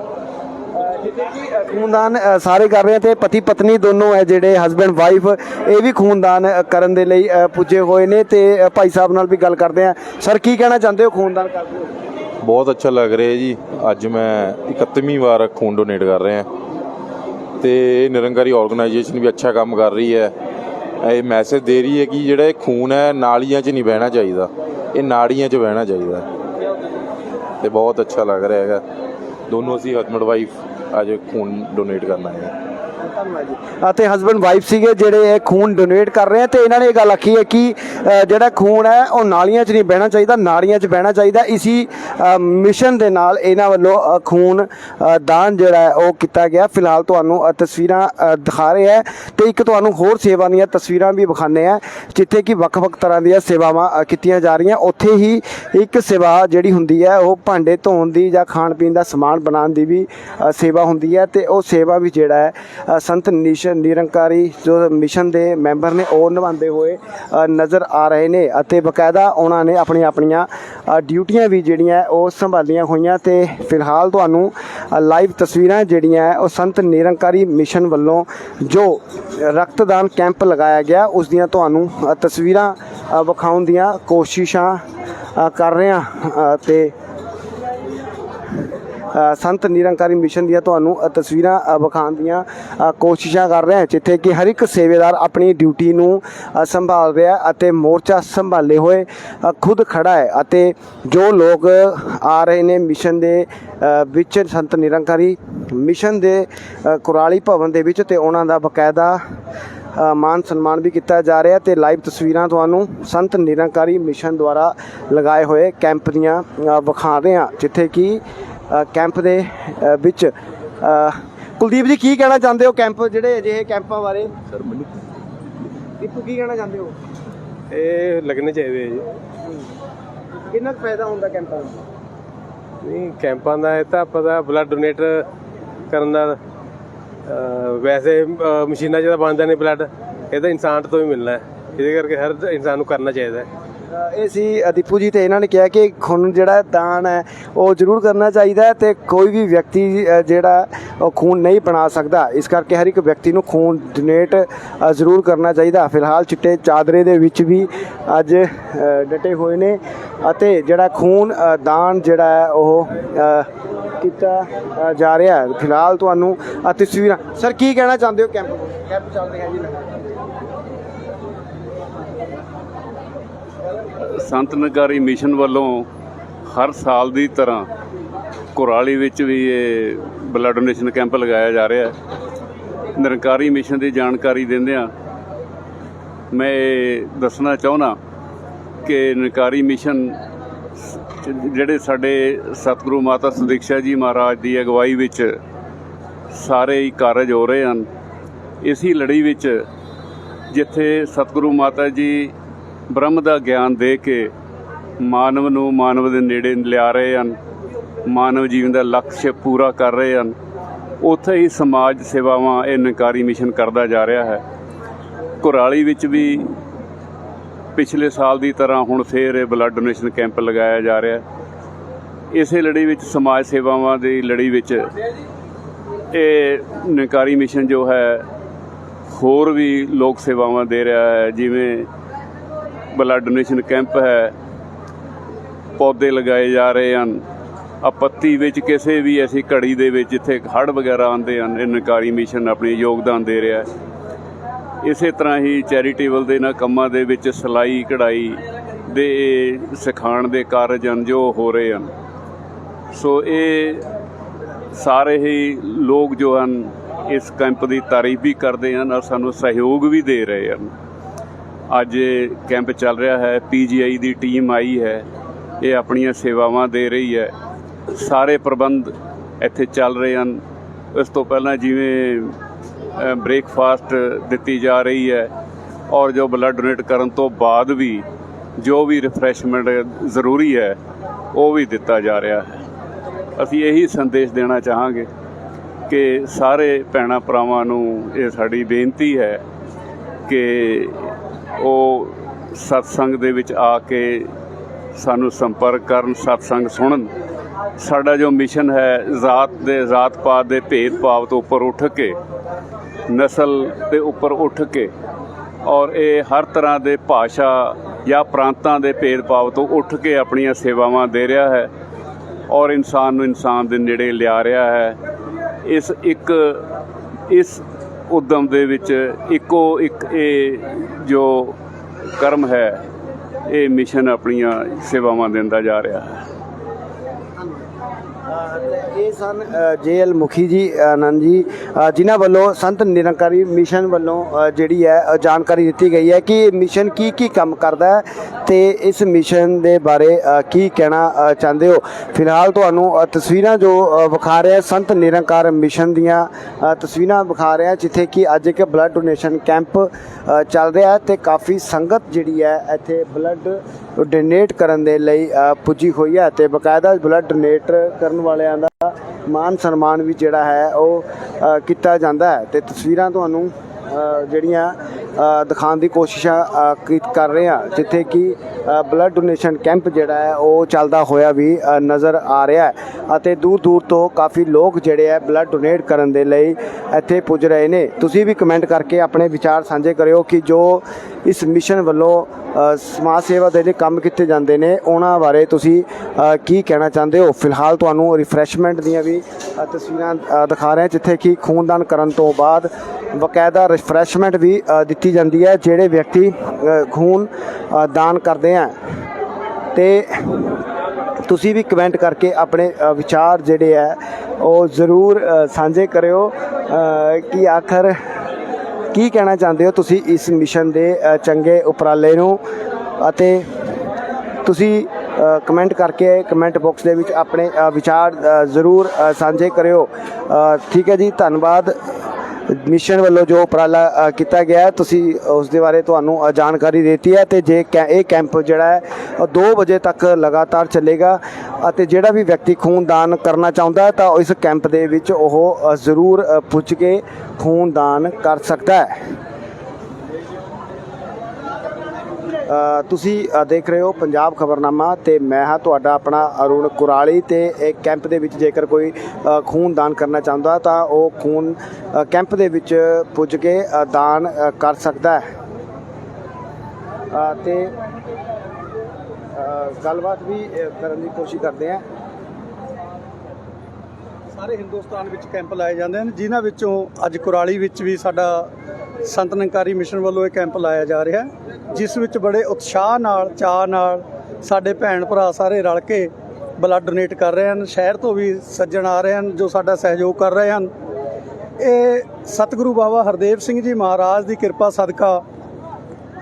S1: ਖੂਨਦਾਨ ਸਾਰੇ ਕਰ ਰਹੇ ਆ ਤੇ ਪਤੀ ਪਤਨੀ ਦੋਨੋਂ ਹੈ ਜਿਹੜੇ ਹਸਬੈਂਡ ਵਾਈਫ ਇਹ ਵੀ ਖੂਨਦਾਨ ਕਰਨ ਦੇ ਲਈ ਪੁੱਜੇ ਹੋਏ ਨੇ ਤੇ ਭਾਈ ਸਾਹਿਬ ਨਾਲ ਵੀ ਗੱਲ ਕਰਦੇ ਆ। ਸਰ ਕੀ ਕਹਿਣਾ ਚਾਹੁੰਦੇ ਹੋ ਖੂਨਦਾਨ ਕਰਦੇ ਹੋ?
S11: ਬਹੁਤ ਅੱਛਾ ਲੱਗ ਰਿਹਾ ਜੀ। ਅੱਜ ਮੈਂ 31ਵੀਂ ਵਾਰ ਖੂਨ ਡੋਨੇਟ ਕਰ ਰਿਹਾ। ਤੇ ਇਹ ਨਿਰੰਕਾਰੀ ਆਰਗੇਨਾਈਜੇਸ਼ਨ ਵੀ ਅੱਛਾ ਕੰਮ ਕਰ ਰਹੀ ਹੈ। ਇਹ ਮੈਸੇਜ ਦੇ ਰਹੀ ਹੈ ਕਿ ਜਿਹੜਾ ਇਹ ਖੂਨ ਹੈ, ਨਾਲੀਆਂ 'ਚ ਨਹੀਂ ਬਹਿਣਾ ਚਾਹੀਦਾ। ਇਹ ਨਾੜੀਆਂ 'ਚ ਬਹਿਣਾ ਚਾਹੀਦਾ। ਤੇ ਬਹੁਤ ਅੱਛਾ ਲੱਗ ਰਿਹਾ ਹੈਗਾ। ਦੋਨੋਂ ਅਸੀਂ ਹਸਬੰਡ ਵਾਈਫ ਅੱਜ ਖੂਨ ਡੋਨੇਟ ਕਰਨ ਆਏ ਹਾਂ
S1: ਅਤੇ ਹਸਬੰਡ ਵਾਈਫ ਸੀਗੇ ਜਿਹੜੇ ਇਹ ਖੂਨ ਡੋਨੇਟ ਕਰ ਰਹੇ ਆ ਤੇ ਇਹਨਾਂ ਨੇ ਇਹ ਗੱਲ ਆਖੀ ਹੈ ਕਿ ਅ, ਜਿਹੜਾ ਖੂਨ ਹੈ ਉਹ ਨਾਲੀਆਂ 'ਚ ਨਹੀਂ ਬਹਿਣਾ ਚਾਹੀਦਾ ਨਾਲੀਆਂ 'ਚ ਬਹਿਣਾ ਚਾਹੀਦਾ। ਇਸੀ ਅ, ਮਿਸ਼ਨ ਦੇ ਨਾਲ ਇਹਨਾਂ ਵੱਲੋਂ ਅ, ਖੂਨ ਅ, ਦਾਨ ਜਿਹੜਾ ਹੈ ਉਹ ਕੀਤਾ ਗਿਆ। ਫਿਲਹਾਲ ਤੁਹਾਨੂੰ ਅ, ਤਸਵੀਰਾਂ ਅ, ਦਿਖਾ ਰਹੇ ਹੈ ਤੇ ਇੱਕ ਤੁਹਾਨੂੰ ਹੋਰ ਸੇਵਾ ਦੀਆਂ ਤਸਵੀਰਾਂ ਵੀ ਵਿਖਾਣੇ ਆ ਜਿੱਥੇ ਕਿ ਵੱਖ-ਵੱਖ ਤਰ੍ਹਾਂ ਦੀਆਂ ਸੇਵਾਵਾਂ ਅ, ਕੀਤੀਆਂ ਜਾ ਰਹੀਆਂ। ਉੱਥੇ ਹੀ ਇੱਕ ਸੇਵਾ ਜਿਹੜੀ ਹੁੰਦੀ ਹੈ ਉਹ ਭਾਂਡੇ ਧੋਣ ਦੀ ਜਾਂ ਖਾਣ ਪੀਣ ਦਾ ਸਮਾਨ ਬਣਾਉਣ ਦੀ ਵੀ ਅ, ਸੇਵਾ ਹੁੰਦੀ ਹੈ ਤੇ ਉਹ ਸੇਵਾ ਵੀ ਜਿਹੜਾ ਹੈ ਅ, ਸੰਤ ਨਿਸ਼ਨ ਨਿਰੰਕਾਰੀ ਜੋ ਮਿਸ਼ਨ ਦੇ ਮੈਂਬਰ ਨੇ ਉਹ ਨਿਭਾਉਂਦੇ ਹੋਏ ਨਜ਼ਰ ਆ ਰਹੇ ਨੇ ਅਤੇ ਬਕਾਇਦਾ ਉਹਨਾਂ ਨੇ ਆਪਣੀਆਂ ਆਪਣੀਆਂ ਡਿਊਟੀਆਂ ਵੀ ਜਿਹੜੀਆਂ ਉਹ ਸੰਭਾਲੀਆਂ ਹੋਈਆਂ ਤੇ ਫਿਲਹਾਲ ਤੁਹਾਨੂੰ ਲਾਈਵ ਤਸਵੀਰਾਂ ਜਿਹੜੀਆਂ ਉਹ ਸੰਤ ਨਿਰੰਕਾਰੀ ਮਿਸ਼ਨ ਵੱਲੋਂ ਜੋ ਰਕਤਦਾਨ ਕੈਂਪ ਲਗਾਇਆ ਗਿਆ, ਉਸ ਦੀਆਂ ਤੁਹਾਨੂੰ ਤਸਵੀਰਾਂ ਵਿਖਾਉਣ ਦੀਆਂ ਕੋਸ਼ਿਸ਼ਾਂ ਕਰ ਰਹੇ ਹਾਂ ਤੇ ਸੰਤ ਨਿਰੰਕਾਰੀ ਮਿਸ਼ਨ ਦੀਆਂ ਤੁਹਾਨੂੰ ਤਸਵੀਰਾਂ ਵਿਖਾਉਣ ਦੀਆਂ ਕੋਸ਼ਿਸ਼ਾਂ ਕਰ ਰਹੇ ਹਾਂ। ਜਿੱਥੇ ਕਿ ਹਰ ਇੱਕ ਸੇਵੇਦਾਰ ਆਪਣੀ ਡਿਊਟੀ ਨੂੰ ਸੰਭਾਲ ਰਿਹਾ ਅਤੇ ਮੋਰਚਾ ਸੰਭਾਲੇ ਹੋਏ ਖੁਦ ਖੜਾ ਹੈ ਅਤੇ ਜੋ ਲੋਕ ਆ ਰਹੇ ਨੇ ਮਿਸ਼ਨ ਦੇ ਵਿੱਚ ਸੰਤ ਨਿਰੰਕਾਰੀ ਮਿਸ਼ਨ ਦੇ ਕੁਰਾਲੀ ਭਵਨ ਦੇ ਵਿੱਚ ਤੇ ਉਹਨਾਂ ਦਾ ਬਕਾਇਦਾ ਅ, ਮਾਨ ਸਨਮਾਨ ਵੀ ਕੀਤਾ ਜਾ ਰਿਹਾ ਤੇ ਲਾਈਵ ਤਸਵੀਰਾਂ ਤੁਹਾਨੂੰ ਸੰਤ ਨਿਰੰਕਾਰੀ ਮਿਸ਼ਨ ਦੁਆਰਾ ਲਗਾਏ ਹੋਏ ਕੈਂਪ ਦੀਆਂ ਵਿਖਾ ਰਹੇ ਹਾਂ। ਜਿੱਥੇ ਕਿ ਕੈਂਪ ਦੇ ਵਿੱਚ। ਕੁਲਦੀਪ ਜੀ ਕੀ ਕਹਿਣਾ ਚਾਹੁੰਦੇ ਹੋ ਕੈਂਪ ਜਿਹੜੇ ਅਜਿਹੇ ਕੈਂਪਾਂ ਬਾਰੇ? ਸਰ ਮੈਨੂੰ ਦੀਪੂ ਕੀ ਕਹਿਣਾ ਚਾਹੁੰਦੇ ਹੋ?
S6: ਇਹ ਲੱਗਣੇ ਚਾਹੀਦੇ ਜੀ।
S1: ਕਿੰਨਾ ਫਾਇਦਾ ਹੁੰਦਾ ਕੈਂਪਾਂ ਦਾ?
S6: ਨਹੀਂ ਕੈਂਪਾਂ ਦਾ ਇਹ ਤਾਂ ਪਤਾ ਬਲੱਡ ਡੋਨੇਟ ਕਰਨ ਦਾ ਵੈਸੇ ਮਸ਼ੀਨਾਂ ਤਾਂ ਬਣਦਾ ਨਹੀਂ ਬਲੱਡ ਇਹ ਤਾਂ ਇਨਸਾਨ ਤੋਂ ਹੀ ਮਿਲਣਾ ਹੈ। ਇਹਦੇ ਕਰਕੇ ਹਰ ਇਨਸਾਨ ਨੂੰ ਕਰਨਾ ਚਾਹੀਦਾ ਹੈ।
S1: ਇਹ ਸੀ ਦੀਪੂ ਜੀ ਤੇ ਇਹਨਾਂ ਨੇ ਕਿਹਾ ਕਿ ਖੂਨ ਜਿਹੜਾ ਦਾਨ ਹੈ, ਉਹ ਜ਼ਰੂਰ ਕਰਨਾ ਚਾਹੀਦਾ ਹੈ ਤੇ ਕੋਈ ਵੀ ਵਿਅਕਤੀ ਜਿਹੜਾ ਉਹ ਖੂਨ ਨਹੀਂ ਬਣਾ ਸਕਦਾ, ਇਸ ਕਰਕੇ ਹਰ ਇੱਕ ਵਿਅਕਤੀ ਨੂੰ ਖੂਨ ਡੋਨੇਟ ਜ਼ਰੂਰ ਕਰਨਾ ਚਾਹੀਦਾ। ਫਿਲਹਾਲ ਚਿੱਟੇ ਚਾਦਰੇ ਦੇ ਵਿੱਚ ਵੀ ਅੱਜ ਡਟੇ ਹੋਏ ਨੇ ਅਤੇ ਜਿਹੜਾ ਖੂਨ ਦਾਨ ਜਿਹੜਾ ਹੈ, ਉਹ ਕੀਤਾ ਜਾ ਰਿਹਾ ਹੈ। ਫਿਲਹਾਲ ਤੁਹਾਨੂੰ ਤਸਵੀਰਾਂ ਸਰ ਕੀ ਕਹਿਣਾ ਚਾਹੁੰਦੇ ਹੋ? ਕੈਂਪ ਕੈਂਪ ਚੱਲ ਰਿਹਾ ਜੀ।
S12: ਸੰਤ ਨਗਾਰੀ ਮਿਸ਼ਨ ਵੱਲੋਂ ਹਰ ਸਾਲ ਦੀ ਤਰ੍ਹਾਂ ਕੁਰਾਲੀ ਵਿੱਚ ਵੀ ਇਹ ਬਲੱਡ ਡੋਨੇਸ਼ਨ ਕੈਂਪ ਲਗਾਇਆ ਜਾ ਰਿਹਾ ਹੈ। ਨਿਰੰਕਾਰੀ ਮਿਸ਼ਨ ਦੀ ਜਾਣਕਾਰੀ ਦਿੰਦਿਆਂ ਮੈਂ ਦੱਸਣਾ ਚਾਹੁੰਦਾ ਕਿ ਨਿਰੰਕਾਰੀ ਮਿਸ਼ਨ ਜਿਹੜੇ ਸਾਡੇ ਸਤਿਗੁਰੂ ਮਾਤਾ ਸੁਦੀਕਸ਼ਾ ਜੀ ਮਹਾਰਾਜ ਦੀ ਅਗਵਾਈ ਵਿੱਚ ਸਾਰੇ ਹੀ ਕਾਰਜ ਹੋ ਰਹੇ ਹਨ। ਇਸੀ ਲੜੀ ਵਿੱਚ ਜਿੱਥੇ ਸਤਿਗੁਰੂ ਮਾਤਾ ਜੀ ਬ੍ਰਹਮ ਦਾ ਗਿਆਨ ਦੇ ਕੇ ਮਾਨਵ ਨੂੰ ਮਾਨਵ ਦੇ ਨੇੜੇ ਲਿਆ ਰਹੇ ਹਨ, ਮਾਨਵ ਜੀਵਨ ਦਾ ਲਕਸ਼ ਪੂਰਾ ਕਰ ਰਹੇ ਹਨ। ਉੱਥੇ ਹੀ ਸਮਾਜ ਸੇਵਾਵਾਂ, ਇਹ ਨਿਕਾਰੀ ਮਿਸ਼ਨ ਕਰਦਾ ਜਾ ਰਿਹਾ ਹੈ। ਕੁਰਾਲੀ ਵਿੱਚ ਵੀ ਪਿਛਲੇ ਸਾਲ ਦੀ ਤਰ੍ਹਾਂ ਹੁਣ ਫੇਰ ਇਹ ਬਲੱਡ ਡੋਨੇਸ਼ਨ ਕੈਂਪ ਲਗਾਇਆ ਜਾ ਰਿਹਾ ਇਸੇ ਲੜੀ ਵਿੱਚ ਸਮਾਜ ਸੇਵਾਵਾਂ ਦੀ ਲੜੀ ਵਿੱਚ ਇਹ ਨਿਕਾਰੀ ਮਿਸ਼ਨ ਜੋ ਹੈ, ਹੋਰ ਵੀ ਲੋਕ ਸੇਵਾਵਾਂ ਦੇ ਰਿਹਾ ਹੈ, ਜਿਵੇਂ ਬਲੱਡ ਡੋਨੇਸ਼ਨ ਕੈਂਪ ਹੈ। ਪੌਦੇ ਲਗਾਏ ਜਾ ਰਹੇ ਹਨ। ਆਪੱਤੀ ਵਿੱਚ ਕਿਸੇ ਵੀ ਐਸੀ ਘੜੀ ਦੇ ਵਿੱਚ ਜਿੱਥੇ ਹੜ੍ਹ ਵਗੈਰਾ ਆਉਂਦੇ ਹਨ, ਇਹ ਨਕਾਰੀ ਮਿਸ਼ਨ ਆਪਣੀ ਯੋਗਦਾਨ ਦੇ ਰਿਹਾ ਹੈ। ਇਸੇ ਤਰ੍ਹਾਂ ਹੀ ਚੈਰੀਟੇਬਲ ਦੇ ਨਾ ਕੰਮਾਂ ਦੇ ਵਿੱਚ ਸਿਲਾਈ, ਕਢਾਈ ਦੇ ਸਿਖਾਉਣ ਦੇ ਕਾਰਜ ਹਨ, ਜੋ ਹੋ ਰਹੇ ਹਨ। ਸੋ ਇਹ ਸਾਰੇ ਹੀ ਲੋਕ ਜੋ ਹਨ, ਇਸ ਕੈਂਪ ਦੀ ਤਾਰੀਫ ਵੀ ਕਰਦੇ ਹਨ ਔਰ ਸਾਨੂੰ ਸਹਿਯੋਗ ਵੀ ਦੇ ਰਹੇ ਹਨ। ਅੱਜ ਇਹ ਕੈਂਪ ਚੱਲ ਰਿਹਾ ਹੈ ਪੀਜੀਆਈ ਦੀ ਟੀਮ ਆਈ ਹੈ, ਇਹ ਆਪਣੀਆਂ ਸੇਵਾਵਾਂ ਦੇ ਰਹੀ ਹੈ। ਸਾਰੇ ਪ੍ਰਬੰਧ ਇੱਥੇ ਚੱਲ ਰਹੇ ਹਨ। ਇਸ ਤੋਂ ਪਹਿਲਾਂ ਜਿਵੇਂ ਬ੍ਰੇਕਫਾਸਟ ਦਿੱਤੀ ਜਾ ਰਹੀ ਹੈ ਔਰ ਜੋ ਬਲੱਡ ਡੋਨੇਟ ਕਰਨ ਤੋਂ ਬਾਅਦ ਵੀ ਜੋ ਵੀ ਰਿਫਰੈਸ਼ਮੈਂਟ ਜ਼ਰੂਰੀ ਹੈ, ਉਹ ਵੀ ਦਿੱਤਾ ਜਾ ਰਿਹਾ ਹੈ। ਅਸੀਂ ਇਹੀ ਸੰਦੇਸ਼ ਦੇਣਾ ਚਾਹਾਂਗੇ ਕਿ ਸਾਰੇ ਭੈਣਾਂ ਭਰਾਵਾਂ ਨੂੰ ਇਹ ਸਾਡੀ ਬੇਨਤੀ ਹੈ ਕਿ ਉਹ ਸਤਸੰਗ ਦੇ ਵਿੱਚ ਆ ਕੇ ਸਾਨੂੰ ਸੰਪਰਕ ਕਰਨ, ਸਤਸੰਗ ਸੁਣਨ। ਸਾਡਾ ਜੋ ਮਿਸ਼ਨ ਹੈ ਜ਼ਾਤ ਦੇ ਜ਼ਾਤ ਪਾਤ ਦੇ ਭੇਦ ਭਾਵ ਤੋਂ ਉੱਪਰ ਉੱਠ ਕੇ, ਨਸਲ ਦੇ ਉੱਪਰ ਉੱਠ ਕੇ ਔਰ ਇਹ ਹਰ ਤਰ੍ਹਾਂ ਦੇ ਭਾਸ਼ਾ ਜਾਂ ਪ੍ਰਾਂਤਾਂ ਦੇ ਭੇਦ ਭਾਵ ਤੋਂ ਉੱਠ ਕੇ ਆਪਣੀਆਂ ਸੇਵਾਵਾਂ ਦੇ ਰਿਹਾ ਹੈ ਔਰ ਇਨਸਾਨ ਨੂੰ ਇਨਸਾਨ ਦੇ ਨੇੜੇ ਲਿਆ ਰਿਹਾ ਹੈ। ਇਸ ਇੱਕ, ਇਸ ਉਦਮ ਦੇ ਵਿੱਚ ਇੱਕੋ ਇੱਕ ਇਹ ਜੋ ਕਰਮ ਹੈ, ਇਹ ਮਿਸ਼ਨ ਆਪਣੀਆਂ ਸੇਵਾਵਾਂ ਦਿੰਦਾ ਜਾ ਰਿਹਾ ਹੈ।
S1: ਇਹ ਸਨ ਜੇਐਲ ਮੁਖੀ ਜੀ ਆਨੰਦ ਜੀ ਜਿਨ੍ਹਾਂ ਵੱਲੋਂ ਸੰਤ ਨਿਰੰਕਾਰੀ ਮਿਸ਼ਨ ਵੱਲੋਂ ਜਿਹੜੀ ਹੈ ਜਾਣਕਾਰੀ ਦਿੱਤੀ ਗਈ ਹੈ ਕਿ ਮਿਸ਼ਨ ਕੀ ਕੀ ਕੰਮ ਕਰਦਾ ਹੈ ਤੇ ਇਸ ਮਿਸ਼ਨ ਦੇ ਬਾਰੇ ਕੀ ਕਹਿਣਾ ਚਾਹੁੰਦੇ ਹੋ? ਫਿਲਹਾਲ ਤੁਹਾਨੂੰ ਤਸਵੀਰਾਂ ਜੋ ਵਿਖਾ ਰਿਹਾ ਸੰਤ ਨਿਰੰਕਾਰ ਮਿਸ਼ਨ ਦੀਆਂ ਤਸਵੀਰਾਂ ਵਿਖਾ ਰਿਹਾ ਜਿੱਥੇ ਕਿ ਅੱਜ ਇੱਕ ਬਲੱਡ ਡੋਨੇਸ਼ਨ ਕੈਂਪ ਚੱਲ ਰਿਹਾ ਹੈ ਤੇ ਕਾਫੀ ਸੰਗਤ ਜਿਹੜੀ ਹੈ, ਇੱਥੇ ਬਲੱਡ ਡੋਨੇਟ ਕਰਨ ਦੇ ਲਈ ਪੁੱਜੀ ਹੋਈ ਹੈ ਤੇ ਬਕਾਇਦਾ ਬਲੱਡ ਡੋਨੇਟ ਕਰਨ ਵਾਲੇ ਵਾਲਿਆਂ ਦਾ ਮਾਨ ਸਨਮਾਨ ਵੀ ਜਿਹੜਾ ਹੈ ਉਹ ਅ, ਕੀਤਾ ਜਾਂਦਾ ਹੈ। ਤੇ ਤਸਵੀਰਾਂ ਤੁਹਾਨੂੰ ਜਿਹੜੀਆਂ ਦਿਖਾਉਣ ਦੀ ਕੋਸ਼ਿਸ਼ਾਂ ਅ, ਕਰ ਰਹੇ ਹਾਂ ਜਿੱਥੇ ਕਿ ਬਲੱਡ ਡੋਨੇਸ਼ਨ ਕੈਂਪ ਜਿਹੜਾ ਹੈ ਉਹ ਚੱਲਦਾ ਹੋਇਆ ਵੀ ਨਜ਼ਰ ਆ ਰਿਹਾ ਹੈ। ਅਤੇ ਦੂਰ ਦੂਰ ਤੋਂ ਕਾਫੀ ਲੋਕ ਜਿਹੜੇ ਹੈ ਬਲੱਡ ਡੋਨੇਟ ਕਰਨ ਦੇ ਲਈ ਇੱਥੇ ਪੁੱਜ ਰਹੇ ਨੇ। ਤੁਸੀਂ ਵੀ ਕਮੈਂਟ ਕਰਕੇ ਆਪਣੇ ਵਿਚਾਰ ਸਾਂਝੇ ਕਰਿਓ ਕਿ ਜੋ ਇਸ ਮਿਸ਼ਨ ਵੱਲੋਂ ਸਮਾਜ ਸੇਵਾ ਦੇ ਲਈ ਕੰਮ ਕੀਤੇ ਜਾਂਦੇ ਨੇ ਉਹਨਾਂ ਬਾਰੇ ਤੁਸੀਂ ਕੀ ਕਹਿਣਾ ਚਾਹੁੰਦੇ ਹੋ? ਫਿਲਹਾਲ ਤੁਹਾਨੂੰ ਰਿਫਰੈਸ਼ਮੈਂਟ ਦੀਆਂ ਵੀ ਤਸਵੀਰਾਂ ਦਿਖਾ ਰਹੇ ਹਾਂ ਜਿੱਥੇ ਕਿ ਖੂਨਦਾਨ ਕਰਨ ਤੋਂ ਬਾਅਦ ਬਕਾਇਦਾ ਰਿਫਰੈਸ਼ਮੈਂਟ ਵੀ ਦਿੱਤੀ ਜਾਂਦੀ ਹੈ, ਜਿਹੜੇ ਵਿਅਕਤੀ ਖੂਨ ਦਾਨ ਕਰਦੇ ਆ। ਤੇ ਤੁਸੀਂ ਵੀ ਕਮੈਂਟ ਕਰਕੇ ਆਪਣੇ ਵਿਚਾਰ ਜਿਹੜੇ ਹੈ ਉਹ ਜ਼ਰੂਰ ਸਾਂਝੇ ਕਰਿਓ। ਕਿ ਆਖਰ, ਕੀ ਕਹਿਣਾ ਚਾਹੁੰਦੇ ਹੋ ਤੁਸੀਂ ਇਸ ਮਿਸ਼ਨ ਦੇ ਚੰਗੇ ਉਪਰਾਲੇ ਨੂੰ? ਅਤੇ ਤੁਸੀਂ ਕਮੈਂਟ ਕਰਕੇ ਕਮੈਂਟ ਬਾਕਸ ਦੇ ਵਿੱਚ ਆਪਣੇ ਵਿਚਾਰ ਜ਼ਰੂਰ ਸਾਂਝੇ ਕਰਿਓ। ਠੀਕ ਹੈ ਜੀ, ਧੰਨਵਾਦ। ਮਿਸ਼ਨ ਵੱਲੋਂ ਜੋ ਉਪਰਾਲਾ ਕੀਤਾ ਗਿਆ ਹੈ, ਤੁਸੀਂ ਉਸ ਦੇ ਬਾਰੇ ਤੁਹਾਨੂੰ ਅ, ਜਾਣਕਾਰੀ ਦਿੱਤੀ ਹੈ ਤੇ ਜੇ ਕੈ- ਇਹ ਕੈਂਪ ਜਿਹੜਾ ਹੈ ਉਹ 2 ਵਜੇ ਤੱਕ ਲਗਾਤਾਰ ਚੱਲੇਗਾ ਅਤੇ ਜਿਹੜਾ ਵੀ ਵਿਅਕਤੀ ਖੂਨਦਾਨ ਕਰਨਾ ਚਾਹੁੰਦਾ ਹੈ ਤਾਂ ਇਸ ਕੈਂਪ ਦੇ ਵਿੱਚ ਉਹ ਜ਼ਰੂਰ ਪੁੱਜ ਕੇ ਖੂਨਦਾਨ ਕਰ ਸਕਦਾ ਹੈ ਅ, ਤੁਸੀਂ ਦੇਖ ਰਹੇ ਹੋ ਪੰਜਾਬ ਖਬਰਨਾਮਾ ਤੇ ਮੈਂ ਹਾਂ ਤੁਹਾਡਾ ਆਪਣਾ ਅਰੁਣ ਕੁਰਾਲੀ ਤੇ ਇਹ ਕੈਂਪ ਦੇ ਵਿੱਚ ਜੇਕਰ ਕੋਈ ਖੂਨ ਦਾਨ ਕਰਨਾ ਚਾਹੁੰਦਾ ਤਾਂ ਉਹ ਖੂਨ ਕੈਂਪ ਦੇ ਵਿੱਚ ਪੁੱਜ ਕੇ ਦਾਨ ਕਰ ਸਕਦਾ ਹੈ। ਤੇ ਗੱਲਬਾਤ ਵੀ ਕਰਨ ਦੀ ਕੋਸ਼ਿਸ਼ ਕਰਦੇ ਹਾਂ।
S13: ਸਾਰੇ ਹਿੰਦੁਸਤਾਨ ਵਿੱਚ ਕੈਂਪ ਲਾਏ ਜਾਂਦੇ ਨੇ ਜਿਨ੍ਹਾਂ ਵਿੱਚੋਂ ਅੱਜ ਕੁਰਾਲੀ ਵਿੱਚ ਵੀ ਸਾਡਾ ਸੰਤ ਨੰਕਾਰੀ ਮਿਸ਼ਨ ਵੱਲੋਂ ਇਹ ਕੈਂਪ ਲਾਇਆ ਜਾ ਰਿਹਾ ਜਿਸ ਵਿੱਚ ਬੜੇ ਉਤਸ਼ਾਹ ਨਾਲ, ਚਾਅ ਨਾਲ ਸਾਡੇ ਭੈਣ ਭਰਾ ਸਾਰੇ ਰਲ ਕੇ ਬਲੱਡ ਡੋਨੇਟ ਕਰ ਰਹੇ ਹਨ, ਸ਼ਹਿਰ ਤੋਂ ਵੀ ਸੱਜਣ ਆ ਰਹੇ ਹਨ ਜੋ ਸਾਡਾ ਸਹਿਯੋਗ ਕਰ ਰਹੇ ਹਨ। ਇਹ ਸਤਿਗੁਰੂ ਬਾਬਾ ਹਰਦੇਵ ਸਿੰਘ ਜੀ ਮਹਾਰਾਜ ਦੀ ਕਿਰਪਾ ਸਦਕਾ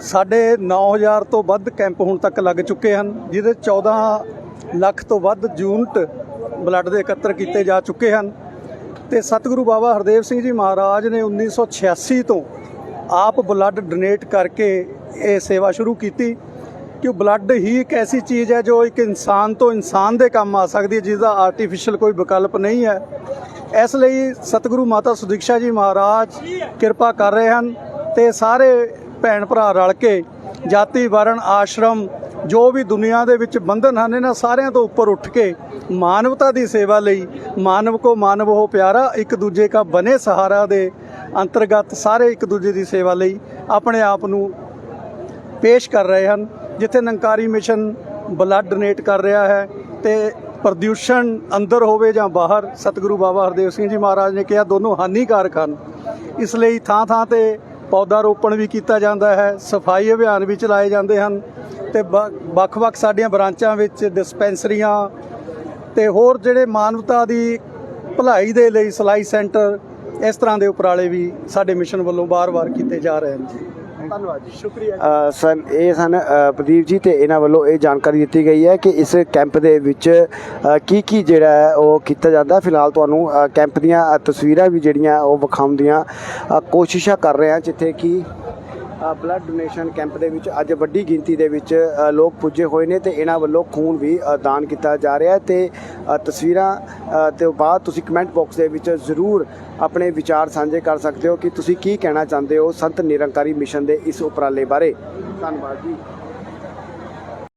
S13: ਸਾਡੇ 9000 ਤੋਂ ਵੱਧ ਕੈਂਪ ਹੁਣ ਤੱਕ ਲੱਗ ਚੁੱਕੇ ਹਨ, ਜਿਹਦੇ 14 ਲੱਖ ਤੋਂ ਵੱਧ ਯੂਨਿਟ ਬਲੱਡ ਦੇ ਇਕੱਤਰ ਕੀਤੇ ਜਾ ਚੁੱਕੇ ਹਨ। ਤੇ ਸਤਿਗੁਰੂ ਬਾਬਾ ਹਰਦੇਵ ਸਿੰਘ ਜੀ ਮਹਾਰਾਜ ਨੇ 1986 ਤੋਂ ਆਪ ਬਲੱਡ ਡੋਨੇਟ ਕਰਕੇ ਇਹ ਸੇਵਾ ਸ਼ੁਰੂ ਕੀਤੀ ਕਿ ਬਲੱਡ ਹੀ ਇੱਕ ਐਸੀ ਚੀਜ਼ ਹੈ ਜੋ ਇੱਕ ਇਨਸਾਨ ਤੋਂ ਇਨਸਾਨ ਦੇ ਕੰਮ ਆ ਸਕਦੀ ਹੈ ਜਿਸ ਦਾ ਆਰਟੀਫੀਸ਼ੀਅਲ ਕੋਈ ਵਿਕਲਪ ਨਹੀਂ ਹੈ। ਇਸ ਲਈ ਸਤਿਗੁਰੂ ਮਾਤਾ ਸੁਦੀਕਸ਼ਾ ਜੀ ਮਹਾਰਾਜ ਕਿਰਪਾ ਕਰ ਰਹੇ ਹਨ ਤੇ ਸਾਰੇ ਭੈਣ ਭਰਾ ਰਲ ਕੇ ਜਾਤੀ, ਵਰਣ, ਆਸ਼ਰਮ, ਜੋ ਵੀ ਦੁਨੀਆ ਦੇ ਵਿੱਚ ਬੰਧਨ ਹਨ, ਇਹਨਾਂ ਸਾਰਿਆਂ ਤੋਂ ਉੱਪਰ ਉੱਠ ਕੇ ਮਾਨਵਤਾ ਦੀ ਸੇਵਾ ਲਈ ਮਾਨਵ ਕੋ ਮਾਨਵ ਹੋ ਪਿਆਰਾ, ਇੱਕ ਦੂਜੇ ਕਾ ਬਨੇ ਸਹਾਰਾ ਦੇ ਅੰਤਰਗਤ ਸਾਰੇ ਇੱਕ ਦੂਜੇ ਦੀ ਸੇਵਾ ਲਈ ਆਪਣੇ ਆਪ ਨੂੰ ਪੇਸ਼ ਕਰ ਰਹੇ ਹਨ, ਜਿੱਥੇ ਨੰਕਾਰੀ ਮਿਸ਼ਨ ਬਲੱਡ ਡੋਨੇਟ ਕਰ ਰਿਹਾ ਹੈ ਤੇ ਪ੍ਰਦੂਸ਼ਣ ਅੰਦਰ ਹੋਵੇ ਜਾਂ ਬਾਹਰ, ਸਤਿਗੁਰੂ ਬਾਬਾ ਹਰਦੇਵ ਸਿੰਘ ਜੀ ਮਹਾਰਾਜ ਨੇ ਕਿਹਾ ਦੋਨੋਂ ਹਾਨੀਕਾਰਕ ਹਨ। ਇਸ ਲਈ ਥਾਂ ਥਾਂ ਤੇ ਪੌਦਾ ਰੋਪਣ ਵੀ ਕੀਤਾ ਜਾਂਦਾ ਹੈ, ਸਫ਼ਾਈ ਅਭਿਆਨ ਵੀ ਚਲਾਏ ਜਾਂਦੇ ਹਨ ਤੇ ਬ- ਵੱਖ-ਵੱਖ ਸਾਡੀਆਂ ਬ੍ਰਾਂਚਾਂ ਵਿੱਚ ਡਿਸਪੈਂਸਰੀਆਂ ਤੇ ਹੋਰ ਜਿਹੜੇ ਮਾਨਵਤਾ ਦੀ ਭਲਾਈ ਦੇ ਲਈ ਸਲਾਈ ਸੈਂਟਰ ਇਸ ਤਰ੍ਹਾਂ ਦੇ ਉਪਰਾਲੇ ਵੀ ਸਾਡੇ ਮਿਸ਼ਨ ਵੱਲੋਂ ਬਾਰ-ਬਾਰ ਕੀਤੇ ਜਾ ਰਹੇ ਹਨ ਜੀ। ਧੰਨਵਾਦ ਜੀ ਸ਼ੁਕਰੀਆ
S1: ਸਨ ਇਹ ਸਨ ਪ੍ਰਦੀਪ ਜੀ ਤੇ ਇਹਨਾਂ ਵੱਲੋਂ ਇਹ ਜਾਣਕਾਰੀ ਦਿੱਤੀ ਗਈ ਹੈ ਕਿ ਇਸ ਕੈਂਪ ਦੇ ਵਿੱਚ ਕੀ ਕੀ ਜਿਹੜਾ ਹੈ ਉਹ ਕੀਤਾ ਜਾਂਦਾ। ਫਿਲਹਾਲ ਤੁਹਾਨੂੰ ਕੈਂਪ ਦੀਆਂ ਤਸਵੀਰਾਂ ਵੀ ਜਿਹੜੀਆਂ ਉਹ ਵਿਖਾਉਣ ਦੀਆਂ ਕੋਸ਼ਿਸ਼ਾਂ ਕਰ ਰਹੇ ਹਾਂ ਜਿੱਥੇ ਕਿ ਬਲੱਡ ਡੋਨੇਸ਼ਨ ਕੈਂਪ ਦੇ ਵਿੱਚ ਅੱਜ ਵੱਡੀ ਗਿਣਤੀ ਦੇ ਵਿੱਚ ਲੋਕ ਪੁੱਜੇ ਹੋਏ ਨੇ ਤੇ ਇਹਨਾਂ ਵੱਲੋਂ ਖੂਨ ਵੀ ਦਾਨ ਕੀਤਾ ਜਾ ਰਿਹਾ ਹੈ ਤੇ ਤਸਵੀਰਾਂ ਅ, ਤੇ ਬਾਅਦ ਤੁਸੀਂ ਕਮੈਂਟ ਬਾਕਸ ਦੇ ਵਿੱਚ ਜ਼ਰੂਰ ਆਪਣੇ ਵਿਚਾਰ ਸਾਂਝੇ ਕਰ ਸਕਦੇ ਹੋ ਕਿ ਤੁਸੀਂ ਕੀ ਕਹਿਣਾ ਚਾਹੁੰਦੇ ਹੋ ਸੰਤ ਨਿਰੰਕਾਰੀ ਮਿਸ਼ਨ ਦੇ ਇਸ ਉਪਰਾਲੇ ਬਾਰੇ। ਧੰਨਵਾਦ ਜੀ।